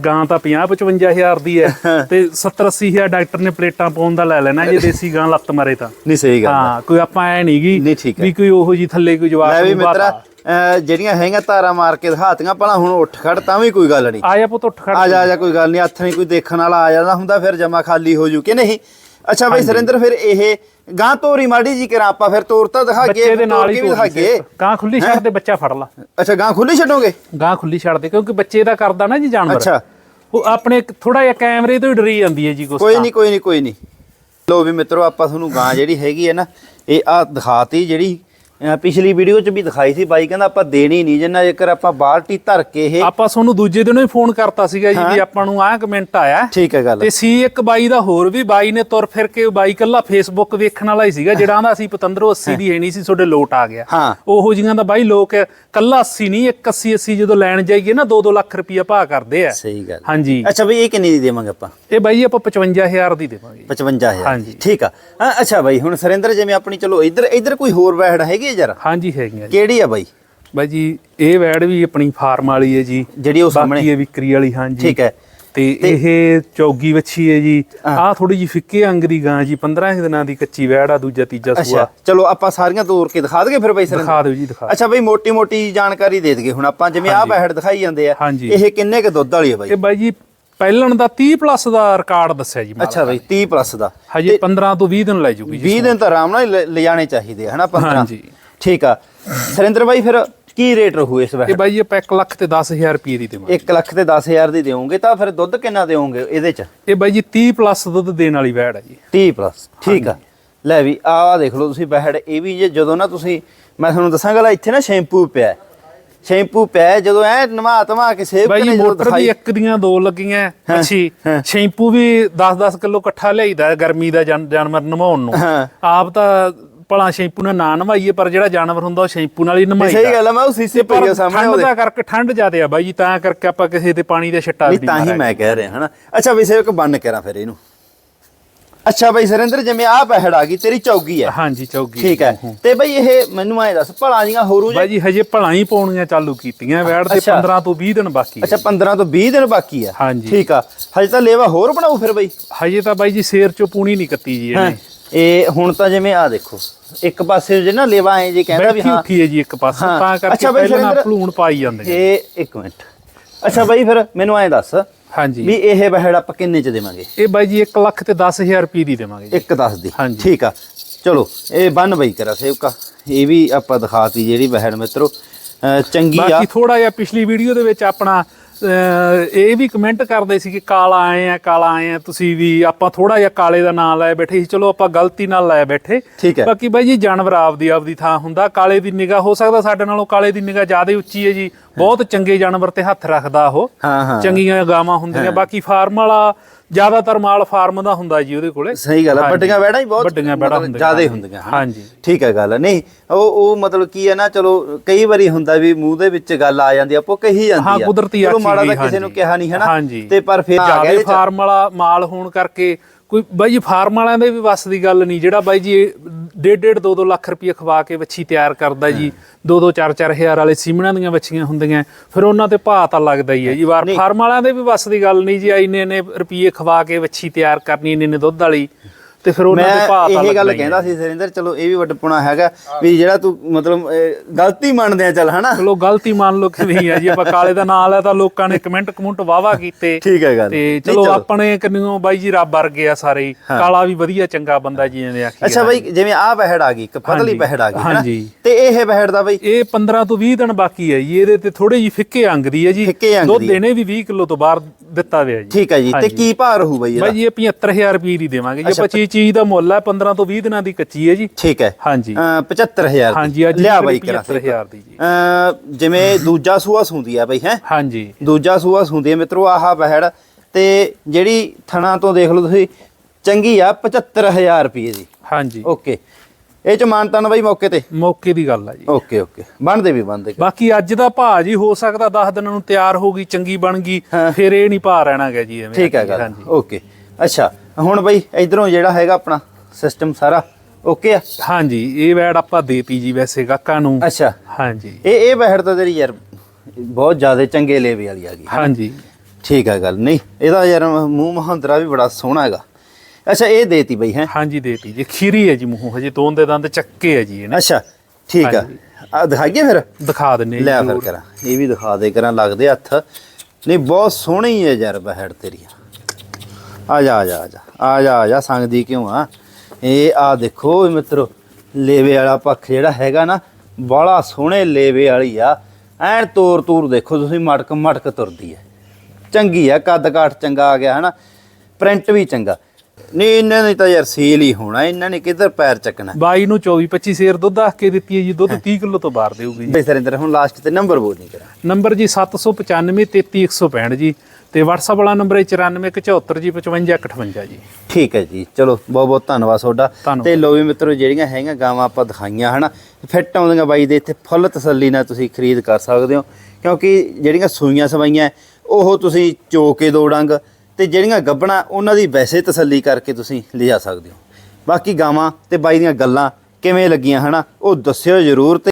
ਗਾਂ ਤਾਂ 50 55000 ਦੀ ਹੈ ਤੇ 70 80000 ਡਾਕਟਰ ਨੇ ਪਲੇਟਾਂ ਪਾਉਣ ਦਾ ਲੈ ਲੈਣਾ ਜੇ ਦੇਸੀ ਗਾਂ ਲੱਤ ਮਾਰੇ ਤਾਂ। ਨਹੀਂ ਸਹੀ ਗੱਲ ਹਾਂ। ਕੋਈ ਆਪਾਂ ਐ ਨਹੀਂ, ਹੈ। ਵੀ ਕੋਈ ਉਹੋ ਜੀ ਥੱਲੇ ਕੋਈ ਜਵਾਕ ਲੈ ਵੀ ਨੂੰ ਬਾਤਾ। ਮਿੱਤਰਾ ਜਿਹੜੀਆਂ ਹੈਗੀਆਂ ਤਾਰਾ ਮਾਰ ਕੇ ਦਿਖਾਤੀਆਂ ਭਲਾ ਹੁਣ ਉੱਠ ਖੜ ਤਾਂ ਵੀ ਕੋਈ ਗੱਲ ਨਹੀਂ। ਆ ਜਾ ਪੁੱਤ ਉੱਠ ਖੜ। ਆ ਜਾ ਆ ਜਾ ਕੋਈ ਗੱਲ ਨਹੀਂ ਹੱਥ ਨਹੀਂ ਕੋਈ ਦੇਖਣ ਵਾਲਾ ਆ ਜਾਂਦਾ ਹੁੰਦਾ ਫਿਰ ਜਮਾ ਖਾਲੀ ਹੋ ਜੂ ਕਿ ਨਹੀਂ? ਅੱਛਾ ਬਈ ਸੁਰਿੰਦਰ ਫਿਰ ਇਹ ਗਾਂ ਤੋਰੀ ਮਾੜੀ ਜੀ ਕਰਾਂ ਆਪਾਂ ਫਿਰ ਤੋਰ ਤਾਂ ਦਿਖਾ ਬੱਚੇ ਦੇ ਨਾਲ ਹੀ ਵੀ ਦਿਖਾ ਤੋਰੀ ਕੇ ਸੀ। ਗਾਂ ਖੁੱਲੀ ਛੱਡ ਦੇ ਬੱਚਾ ਫੜ ਲਾ। ਅੱਛਾ ਗਾਂ ਖੁੱਲੀ ਛੱਡੋਗੇ? ਗਾਂ ਖੁੱਲੀ ਛੱਡ ਦੇ ਕਿਉਂਕਿ ਬੱਚੇ ਦਾ ਕਰਦਾ ਨਾ ਜੀ ਜਾਨਵਰ। ਅੱਛਾ। ਉਹ ਆਪਣੇ ਥੋੜਾ ਜਿਹਾ ਕੈਮਰੇ ਤੋਂ ਹੀ ਡਰੀ ਜਾਂਦੀ ਹੈ ਜੀ ਕੁਛ ਕੋਈ। ਨਹੀਂ ਕੋਈ ਨਹੀਂ ਕੋਈ ਨਹੀਂ। ਲੋ ਵੀ ਮਿੱਤਰੋ ਆਪਾਂ ਤੁਹਾਨੂੰ ਗਾਂ ਜਿਹੜੀ ਹੈਗੀ ਹੈ ਨਾ ਇਹ ਆ ਦਿਖਾਤੀ ਜਿਹੜੀ ਪਿਛਲੀ ਵੀਡੀਓ 'ਚ ਵੀ ਦਿਖਾਈ ਸੀ ਬਾਈ ਕਹਿੰਦਾ ਆਪਾਂ ਦੇਣੀ ਨਹੀਂ ਜਿੰਨਾ ਜੇਕਰ ਆਪਾਂ ਬਾਲਟੀ ਧਰ ਕੇ ਇਹ ਆਪਾਂ ਤੁਹਾਨੂੰ ਦੂਜੇ ਦਿਨੋਂ ਹੀ ਫੋਨ ਕਰਤਾ ਸੀਗਾ ਜੀ ਵੀ ਆਪਾਂ ਨੂੰ ਆਹ ਕਮੈਂਟ ਆਇਆ। ਠੀਕ ਹੈ ਗੱਲ। ਤੇ ਸੀ ਇੱਕ ਬਾਈ ਦਾ ਹੋਰ ਵੀ ਬਾਈ ਨੇ ਤੁਰ ਫਿਰ ਕੇ ਬਾਈ ਕੱਲਾ ਫੇਸਬੁੱਕ ਵੇਖਣ ਵਾਲਾ ਹੀ ਸੀਗਾ ਜਿਹੜਾ ਆਂਦਾ ਸੀ ਪਤੰਦਰੋਂ 80 ਦੀ ਹੈ ਨਹੀਂ ਸੀ ਤੁਹਾਡੇ ਲੋਟ ਆ ਗਿਆ। ਉਹੋ ਜਿਹੀਆਂ ਦਾ ਬਾਈ ਲੋਕ ਕੱਲਾ 80 ਨਹੀਂ 81 80 ਜਦੋਂ ਲੈਣ ਜਾਈਏ ਨਾ 2-2 ਲੱਖ ਰੁਪਈਆ ਭਾਅ ਕਰਦੇ ਆ। ਸਹੀ ਗੱਲ। ਹਾਂਜੀ। ਅੱਛਾ ਬਈ ਇਹ ਕਿੰਨੀ ਦੀ ਦੇਵਾਂਗੇ ਆਪਾਂ? ਇਹ ਬਾਈ ਆਪਾਂ 55000 ਦੀ ਦੇਵਾਂਗੇ। 55000 ਹਾਂਜੀ। ਠੀਕ ਆ। ਅੱਛਾ ਬਾਈ ਹੁਣ ਸਰਿੰਦਰ ਜਿਵੇਂ ਆਪਣੀ ਚਲੋ ਇੱਧਰ ਇੱਧਰ ਕੋਈ ਹੋਰ ਵੈੜ ਹੈਗੀ ਹੈ ਜਰਾ? ਹਾਂਜੀ ਹੈਗੀਆਂ ਜੀ। ਕਿਹੜੀ ਆ ਬਾਈ? ਬਾਈ ਜੀ ਇਹ ਵੈੜ ਵੀ ਆਪਣੀ ਫਾਰਮ ਵਾਲੀ ਹੈ ਜੀ। ਜਿਹੜੀ ਉਹ ਸਾਹਮਣੇ। ਬਾਕੀ ਇਹ ਵਿਕਰੀ ਵਾਲੀ ਹਾਂਜੀ। ਠੀਕ ਹੈ। ਤੇ ਇਹ ਚੌਗੀ ਵੱਛੀ ਹੈ ਜੀ। ਆਹ ਥੋੜੀ ਜੀ ਫਿੱਕੇ ਅੰਗ ਦੀ ਗਾਂ ਜੀ 15 ਕੁ ਦਿਨਾਂ ਦੀ ਕੱਚੀ ਵੈੜ ਆ ਦੂਜਾ ਤੀਜਾ ਅੱਛਾ ਸੂਆ ਚਲੋ ਆਪਾਂ ਸਾਰੀਆਂ ਤੋੜ ਕੇ ਦਿਖਾ ਦਈਏ ਫਿਰ ਬਾਈ ਸਰਿੰਦਰ ਦਿਖਾ ਦਿਓ ਜੀ ਦਿਖਾ ਅੱਛਾ ਬਈ ਮੋਟੀ ਮੋਟੀ ਜਾਣਕਾਰੀ ਦੇ ਦਈਏ ਹੁਣ ਆਪਾਂ ਜਿਵੇਂ ਆਹ ਵੈੜ ਦਿਖਾਈ ਜਾਂਦੇ ਆ। ਇਹ ਕਿੰਨੇ ਕ ਦੁੱਧ ਵਾਲੀ ਆ ਬਾਈ? ਇਹ ਬਾਈ ਜੀ ਪਹਿਲਣ ਦਾ 30 ਪਲੱਸ ਦਾ ਰਿਕਾਰਡ ਦੱਸਿਆ ਜੀ ਅੱਛਾ ਬਈ 30 ਪਲੱਸ ਦਾ। ਹਜੇ 15 ਤੋਂ 20 ਦਿਨ ਲੈ ਜੂਗੀ ਜੀ 20 ਦਿਨ ਤਾਂ ਆਰਾਮ ਨਾਲ ਲਿਜਾਣੇ ਚਾਹੀਦੇ ਹਨਾ 15 ਹਾਂਜੀ। ਠੀਕ ਆ। ਸਰਿੰਦਰ ਬਾਈ ਫਿਰ ਕੀ ਰੇਟ ਰਹੂ ਇਸ ਇਹ ਵੈੜ ਬਾਈ ਆਪਾਂ 1 ਲੱਖ ਤੇ 10000 ਰੁਪਏ ਦੀ ਦੇਵਾਂਗੇ। 1 ਲੱਖ ਤੇ 10000 ਦੀ ਦਿਓਗੇ ਤਾਂ ਫਿਰ ਦੁੱਧ ਕਿੰਨਾ ਦਿਓਗੇ ਇਹਦੇ ਚ? ਇਹ ਬਾਈ ਜੀ 30 ਪਲੱਸ ਦੁੱਧ ਦੇਣ ਵਾਲੀ ਵੈੜ ਹੈ ਜੀ। 30 ਪਲੱਸ ਠੀਕ ਆ। ਲੈ ਵੀ ਆਹ ਦੇਖ ਲਓ ਤੁਸੀਂ ਬੈੜ ਇਹ ਵੀ ਜੇ ਜਦੋਂ ਨਾ ਤੁਸੀਂ ਮੈਂ ਤੁਹਾਨੂੰ ਦੱਸਾਂਗਾ ਲੈ ਇੱਥੇ ਨਾ ਸ਼ੈਂਪੂ ਪਿਆ। ਸ਼ੈਂਪੂ ਪਿਆ ਜਦੋਂ ਐ ਨਵਾ ਧਵਾ ਕੇ ਜੀ ਕਰਨੇ ਜਦੋਂ ਮੋਟਰ ਦੀ ਇੱਕ ਦੀਆਂ ਦੋ ਲੱਗੀਆਂ ਅੱਛੀ। ਸ਼ੈਂਪੂ ਵੀ 10-10 ਕਿਲੋ ਇਕੱਠਾ ਲਿਆਈਦਾ ਗਰਮੀ ਦਾ ਜਾਨ- ਜਾਨਵਰ ਨਵਾਉਣ ਨੂੰ। ਆਪ ਤਾਂ ਭਲਾ ਸ਼ੈਂਪੂ ਨਾਲ ਨਾ ਨਵਾਈਏ ਪਰ ਜਿਹੜਾ ਜਾਨਵਰ ਹੁੰਦਾ ਉਹ ਸ਼ੈਂਪੂ ਨਾਲ ਹੀ ਨਵਾਈਦਾ ਸਹੀ ਗੱਲ ਆ ਮੈਂ ਉਹ ਸੀਸੇ ਪਈ ਆ ਸਾਹਮਣੇ ਠੰਡ ਉਹਦੇ ਦਾ ਕਰਕੇ ਠੰਡ ਜ਼ਿਆਦੇ ਆ ਬਾਈ ਜੀ ਤਾਂ ਕਰਕੇ ਆਪਾਂ ਕਿਸੇ ਤੇ ਪਾਣੀ ਦਾ ਛੱਟਾ ਨਹੀਂ ਤਾਂ ਹੀ। ਮੈਂ ਕਹਿ ਰਿਹਾ ਹਨਾ। ਅੱਛਾ ਵੀ ਸੇਵਕ ਬੰਨ ਕਰਾਂ ਫਿਰ ਇਹਨੂੰ। ਅੱਛਾ ਬਈ ਸਰਿੰਦਰ ਜਿਵੇਂ ਆਹ ਪਹਿੜ ਆ ਗਈ ਤੇਰੀ ਚੌਗੀ ਹੈ ਹਾਂਜੀ ਚੌਗੀ ਠੀਕ ਹੈ ਤੇ ਬਈ ਇਹ ਮੈਨੂੰ ਐ ਦੱਸ ਭਲਾ ਜੀਆਂ ਹੋਰੂ ਬਾਈ ਜੀ ਹਜੇ ਭਲਾ ਹੀ ਪਾਉਣੀਆਂ ਚਾਲੂ ਕੀਤੀਆਂ ਵੈੜ ਤੇ ਅੱਛਾ। 15 ਤੋਂ 20 ਦਿਨ ਬਾਕੀ ਅੱਛਾ 15 ਤੋਂ 20 ਦਿਨ ਬਾਕੀ ਆ। ਹਾਂਜੀ। ਠੀਕ ਆ। ਹਜੇ ਤਾਂ ਲੇਵਾ ਹੋਰ ਬਣਾਉ ਫਿਰ ਬਈ। ਹਜੇ ਤਾਂ ਬਾਈ ਜੀ ਸ਼ੇਰ ਚੋਂ ਪੂਣੀ ਨਹੀਂ ਕੱਤੀ ਜੀ ਹਾਂ। ਇਹਨੇ ਇਹ ਹੁਣ ਤਾਂ ਜਿਵੇਂ ਆ ਦੇਖੋ ਇੱਕ ਪਾਸੇ ਜੇ ਨਾ ਲੇਵਾ ਐ ਜੇ ਕਹਿੰਦਾ ਵੀ ਹਾਂ। ਉੱਠੀ ਹੈ ਜੀ ਇੱਕ ਪਾਸੇ। ਤਾਂ ਕਰਕੇ ਪਹਿਲਾਂ ਭਲੂਣ ਪਾਈ ਜਾਂਦੇ ਇਹ ਇੱਕ ਮਿੰਟ। ਅੱਛਾ ਬਈ ਫਿਰ ਮੈਨੂੰ ਐ ਦੱਸ ਹਾਂਜੀ। ਵੀ ਇਹ ਬਹਿੜ ਆਪਾਂ ਕਿੰਨੇ ਚ ਦੇਵਾਂਗੇ? ਇਹ ਬਾਈ ਜੀ 1 ਲੱਖ ਤੇ 10000 ਰੁਪਏ ਦੀ ਦੇਵਾਂਗੇ ਜੀ। ਇੱਕ ਦੱਸ ਦੀ। ਹਾਂਜੀ। ਠੀਕ ਆ। ਚਲੋ ਇਹ ਬੰਨ ਬਈ ਕਰਾ ਸੇਵਕਾ। ਇਹ ਵੀ ਆਪਾਂ ਦਿਖਾਤੀ ਜਿਹੜੀ ਬਹਿੜ ਮਿੱਤਰੋ। ਚੰਗੀ ਆ। ਬਾਕੀ ਥੋੜਾ ਜਿਹਾ ਪਿਛਲੀ ਵੀਡੀਓ ਦੇ ਵਿੱਚ ਆਪਣਾ ਇਹ ਵੀ ਕਮੈਂਟ ਕਰਦੇ ਸੀ ਕਿ ਕਾਲਾ ਆਏ ਆ ਕਾਲਾ ਆਏ ਆ ਤੁਸੀਂ ਵੀ ਆਪਾਂ ਥੋੜਾ ਜਿਹਾ ਕਾਲੇ ਦਾ ਨਾਮ ਲਾਇਆ ਬੈਠੇ ਸੀ। ਚਲੋ ਆਪਾਂ ਗਲਤੀ ਨਾਲ ਲਾਇਆ ਬੈਠੇ। ਬਾਕੀ ਬਾਈ ਜੀ ਜਾਨਵਰ ਆਪਦੀ ਆਪਦੀ ਥਾਂ ਹੁੰਦਾ। ਕਾਲੇ ਦੀ ਨਿਗਾਹ ਹੋ ਸਕਦਾ ਸਾਡੇ ਨਾਲੋਂ ਕਾਲੇ ਦੀ ਨਿਗਾਹ ਜ਼ਿਆਦਾ ਉੱਚੀ ਹੈ ਜੀ। ਬਹੁਤ ਚੰਗੇ ਜਾਨਵਰ ਤੇ ਹੱਥ ਰੱਖਦਾ ਉਹ। ਚੰਗੀਆਂ ਗਾਵਾਂ ਹੁੰਦੀਆਂ। ਬਾਕੀ ਫਾਰਮ ਵਾਲਾ ਜ਼ਿਆਦਾਤਰ ਮਾਲ ਫਾਰਮ ਦਾ ਹੁੰਦਾ ਜੀ ਉਹਦੇ ਕੋਲੇ ਸਹੀ ਗੱਲ ਆ ਹਾਂਜੀ। ਵੱਡੀਆਂ ਵੈੜਾਂ ਹੀ ਬਹੁਤ ਵੱਡੀਆਂ ਵੈੜਾਂ ਹੁੰਦੀਆਂ, ਜ਼ਿਆਦਾ ਹੀ ਹਾਂਜੀ। ਹੁੰਦੀਆਂ ਹਨਾ। ਹਾਂਜੀ। ਠੀਕ ਹੈ ਗੱਲ ਨਹੀਂ ਉਹ ਉਹ ਮਤਲਬ ਕੀ ਹੈ ਨਾ ਚਲੋ ਕਈ ਵਾਰੀ ਹੁੰਦਾ ਵੀ ਮੂੰਹ ਦੇ ਵਿੱਚ ਗੱਲ ਆ ਜਾਂਦੀ ਆ, ਆਪੋ ਕਹੀ ਜਾਂਦੀ ਆ ਹਾਂ ਕੁਦਰਤੀ ਚਲੋ ਆਖੀ ਮਾੜਾ ਤਾਂ ਕਿਸੇ ਨੂੰ। ਕਿਹਾ ਨਹੀਂ ਹਨਾ ਹਾਂਜੀ ਤੇ ਪਰ ਫਿਰ ਆ ਗਿਆ ਜ਼ਿਆਦਾ। ਫਾਰਮ ਵਾਲਾ ਮਾਲ ਹੋਣ ਕਰਕੇ ਕੋਈ ਬਾਈ ਜੀ ਫਾਰਮ ਵਾਲਿਆਂ ਦੇ ਵੀ ਵੱਸ ਦੀ ਗੱਲ ਨਹੀਂ ਜਿਹੜਾ ਬਾਈ ਜੀ ਡੇਢ ਡੇਢ 2-2 ਲੱਖ ਰੁਪਏ ਖਵਾ ਕੇ ਵੱਛੀ ਤਿਆਰ ਕਰਦਾ ਜੀ। 2-2 4-4 ਹਜ਼ਾਰ ਵਾਲੇ ਸੀਮਣਾਂ ਦੀਆਂ ਵੱਛੀਆਂ ਹੁੰਦੀਆਂ। ਫਿਰ ਉਹਨਾਂ ਤੇ ਭਾਅ ਤਾਂ ਲੱਗਦਾ ਹੀ ਹੈ ਜੀ। ਵਾਰ ਫਾਰਮ ਵਾਲਿਆਂ ਦੇ ਵੀ ਵੱਸ ਦੀ ਗੱਲ ਨਹੀਂ ਜੀ। ਇੰਨੇ ਇੰਨੇ ਰੁਪਏ ਖਵਾ ਕੇ ਵੱਛੀ ਤਿਆਰ ਕਰਨੀ ਇੰਨੇ ਇੰਨੇ ਦੁੱਧ ਵਾਲੀ। ਤੇ ਫਿਰ ਉਹਨਾਂ ਦੇ ਭਾਅ ਤਾਂ ਇਹ ਗੱਲ। ਕਹਿੰਦਾ ਸੀ ਸਰਿੰਦਰ ਚਲੋ ਇਹ ਵੀ ਵੱਡਪੁਣਾ ਹੈਗਾ ਵੀ ਜਿਹੜਾ ਤੂੰ ਮਤਲਬ ਗਲਤੀ ਮੰਨਦੇ ਆ ਚੱਲ ਹਨਾ ਚਲੋ ਗਲਤੀ ਮੰਨ ਲਓ ਕਿ ਨਹੀਂ ਹੈ ਜੀ ਆਪਾਂ ਕਾਲੇ ਦਾ ਨਾਂ ਲਿਆ ਤਾਂ ਲੋਕਾਂ ਨੇ ਕਮੈਂਟ ਕਮੁੰਟ ਵਾਵਾ ਕੀਤੇ ਠੀਕ ਹੈ ਗੱਲ ਤੇ ਚਲੋ ਆਪਣੇ ਕੰਨਿਓ ਬਾਈ ਜੀ ਰੱਬ ਵਰਗੇ ਆ ਸਾਰੇ। ਕਾਲਾ ਵੀ ਵਧੀਆ ਚੰਗਾ ਬੰਦਾ ਜੀ ਇਹਨੇ ਆਖੀ ਅੱਛਾ ਬਈ ਜਿਵੇਂ ਆਹ ਬਹਿੜ ਆ ਗਈ ਇੱਕ ਪਤਲੀ ਹਾਂਜੀ, ਬਹਿੜ ਆ ਗਈ? ਹਾਂਜੀ। ਤੇ ਇਹ ਬਹਿੜ ਦਾ ਬਈ ਇਹ 15 ਤੋਂ 20 ਦਿਨ ਬਾਕੀ ਹੈ ਜੀ ਇਹਦੇ ਤੇ ਥੋੜੇ ਜੀ ਫਿੱਕੇ ਅੰਗ ਦੀ ਹੈ ਜੀ ਦੁੱਧ। ਦੇਣੇ ਵੀ 20 ਕਿਲੋ ਤੋਂ ਬਾਹਰ ਦਿੱਤਾ ਹੋਇਆ ਜੀ। ਠੀਕ ਹੈ ਜੀ ਤੇ ਹਾਂਜੀ। ਕੀ ਭਾਅ ਰਹੂ ਬਈ ਇਹਦਾ? ਬਾਈ ਜੀ ਇਹ 75000 ਰੁਪਏ ਦੀ ਦੇਵਾਂਗੇ ਜੀ। 25 ਚੀਜ਼ ਦਾ ਮੁੱਲ ਹੈ 15 ਤੋਂ 20 ਦਿਨਾਂ ਦੀ ਕੱਚੀ ਹੈ ਜੀ। ਠੀਕ ਹੈ। ਹਾਂਜੀ। ਅਹ 75000 ਹਾਂਜੀ ਅੱਜ ਲਿਆ ਬਾਈ ਕਰਾ 75000 ਦੀ ਜੀ। ਅਹ ਜਿਵੇਂ ਦੂਜਾ ਸੂਆ ਸੁੰਦੀ ਆ ਬਈ ਹੈ? ਹਾਂਜੀ। ਦੂਜਾ ਸੂਆ ਸੁੰਦੀ ਆ ਮਿੱਤਰੋ ਆਹ ਬਹਿੜ ਤੇ ਜਿਹੜੀ ਥਣਾ ਤੋਂ ਦੇਖ ਲਓ ਤੁਸੀਂ ਚੰਗੀ ਆ 75000 ਰੁਪਏ ਦੀ। ਹਾਂਜੀ। ਓਕੇ। ਇਹ ਚ ਮਾਨਤਨ ਬਾਈ ਮੌਕੇ ਤੇ? ਮੌਕੇ ਦੀ ਗੱਲ ਹੈ ਜੀ। Okay okay. ਬਣਦੇ ਵੀ ਬਣਦੇ। ਬਾਕੀ ਅੱਜ ਦਾ ਭਾਅ ਜੀ ਹੋ ਸਕਦਾ 10 ਦਿਨਾਂ ਨੂੰ ਤਿਆਰ ਹੋ ਗਈ ਚੰਗੀ ਬਣ ਗਈ। ਫਿਰ ਇਹ ਨਹੀਂ ਭਾਅ ਰਹਿਣਾ ਗਾ ਜੀ ਐਵੇਂ। ਠੀਕ ਹੈ ਗੱਲ। ਓਕੇ। ਅੱਛਾ ਹੁਣ ਬਈ ਇਧਰੋਂ ਜਿਹੜਾ ਹੈਗਾ ਆਪਣਾ ਸਿਸਟਮ ਸਾਰਾ ਓਕੇ ਆ? ਹਾਂਜੀ ਇਹ ਵੈਡ ਆਪਾਂ ਦੇਤੀ ਜੀ ਵੈਸੇ ਕਾਕਾ ਨੂੰ। ਅੱਛਾ। ਹਾਂਜੀ। ਇਹ ਇਹ ਬਹਿੜ ਤਾਂ ਤੇਰੀ ਯਾਰ ਬਹੁਤ ਜ਼ਿਆਦਾ ਚੰਗੇ ਲੇਵੇ ਵਾਲੀ ਆ ਗਈ। ਹਾਂਜੀ। ਠੀਕ ਹੈ ਗੱਲ। ਨਹੀਂ ਇਹਦਾ ਯਾਰ ਮੂੰਹ ਮਹੰਦਰਾ ਵੀ ਬੜਾ ਸੋਹਣਾ ਹੈਗਾ। ਅੱਛਾ ਇਹ ਦੇਤੀ ਬਈ ਹੈ? ਹਾਂਜੀ ਦੇਤੀ ਜੀ। ਖੀਰੀ ਹੈ ਜੀ ਮੂੰਹ ਹਜੇ ਦੋਨ ਦੇ ਦੰਦ ਚੱਕੇ ਹੈ ਜੀ ਇਹਨੇ ਅੱਛਾ ਠੀਕ ਆ। ਆ ਦਿਖਾਈਏ ਫਿਰ? ਦਿਖਾ ਦਿੰਨੇ ਲੈ ਫਿਰ। ਕਰਾਂ। ਇਹ ਵੀ ਦਿਖਾ ਦੇ ਕਰਾਂ ਲੱਗਦੇ ਹੱਥ। ਨਹੀਂ ਬਹੁਤ ਸੋਹਣੀ ਹੈ ਯਾਰ ਬਹਿੜ ਤੇਰੀ। ਆ ਜਾ ਆ ਜਾ ਆ ਜਾ। ਆ ਜਾ ਆ ਜਾ ਸੰਗਦੀ ਕਿਉਂ ਆ? ਇਹ ਆ ਦੇਖੋ ਮਿੱਤਰੋ ਲੇਵੇ ਵਾਲਾ ਪੱਖ ਜਿਹੜਾ ਹੈਗਾ ਨਾ ਬੜਾ ਸੋਹਣੇ ਲੇਵੇ ਵਾਲੀ ਆ। ਐਨ ਤੋਰ ਤੂਰ ਦੇਖੋ ਤੁਸੀਂ ਮਟਕ ਮਟਕ ਤੁਰਦੀ ਹੈ। ਚੰਗੀ ਆ ਕੱਦ ਕਾਠ ਚੰਗਾ ਆ ਗਿਆ ਹਨਾ? ਪ੍ਰਿੰਟ ਵੀ ਚੰਗਾ। ਨਹੀਂ ਇਹਨਾਂ ਨੇ ਤਾਂ ਯਾਰ ਸੇਲ ਹੀ ਹੋਣਾ ਇਹਨਾਂ ਨੇ ਕਿੱਧਰ ਪੈਰ ਚੱਕਣਾ? ਬਾਈ ਨੂੰ 24 25 ਸੇਰ ਦੁੱਧ ਆਖ ਕੇ ਦਿੱਤੀ ਹੈ ਜੀ ਦੁੱਧ 30 ਕਿਲੋ ਤੋਂ ਬਾਹਰ ਦੇਊਗੀ ਜੀ। ਬਈ ਸਰਿੰਦਰ ਹੁਣ ਲਾਸਟ ਤੇ ਨੰਬਰ ਬੋਲ ਨਹੀਂ ਕਰਾਂ। ਨੰਬਰ ਜੀ 795 33165 ਜੀ ਤੇ WhatsApp ਵਾਲਾ ਨੰਬਰ ਹੈ 9474 ਜੀ 5558 ਜੀ। ਠੀਕ ਹੈ ਜੀ ਚਲੋ ਬਹੁਤ ਬਹੁਤ ਧੰਨਵਾਦ ਤੁਹਾਡਾ। ਧੰਨਵਾਦ। ਤੇ ਲੋ ਵੀ ਮਿੱਤਰੋ ਜਿਹੜੀਆਂ ਹੈਗੀਆਂ ਗਾਵਾਂ ਆਪਾਂ ਦਿਖਾਈਆਂ ਹਨਾ? ਫਿੱਟ ਆਉਂਦੀਆਂ ਬਾਈ ਦੇ ਇੱਥੇ ਫੁੱਲ ਤਸੱਲੀ ਨਾਲ ਤੁਸੀਂ ਖਰੀਦ ਕਰ ਸਕਦੇ ਹੋ। ਕਿਉਂਕਿ ਜਿਹੜੀਆਂ ਸੂਈਆਂ ਸਵਾਈਆਂ ਉਹ ਤੁਸੀਂ ਚੋ ਕੇ ਦੋ ਡੰਗ ਤੇ ਜਿਹੜੀਆਂ ਗੱਬਣਾ, ਉਹਨਾਂ ਦੀ ਵੈਸੇ ਤਸੱਲੀ ਕਰਕੇ ਤੁਸੀਂ ਲਿਜਾ ਸਕਦੇ ਹੋ। ਬਾਕੀ ਗਾਵਾਂ ਤੇ ਬਾਈ ਦੀਆਂ ਗੱਲਾਂ ਕਿਵੇਂ ਲੱਗੀਆਂ, ਹਨਾ, ਉਹ ਦੱਸਿਓ ਜ਼ਰੂਰ ਤੇ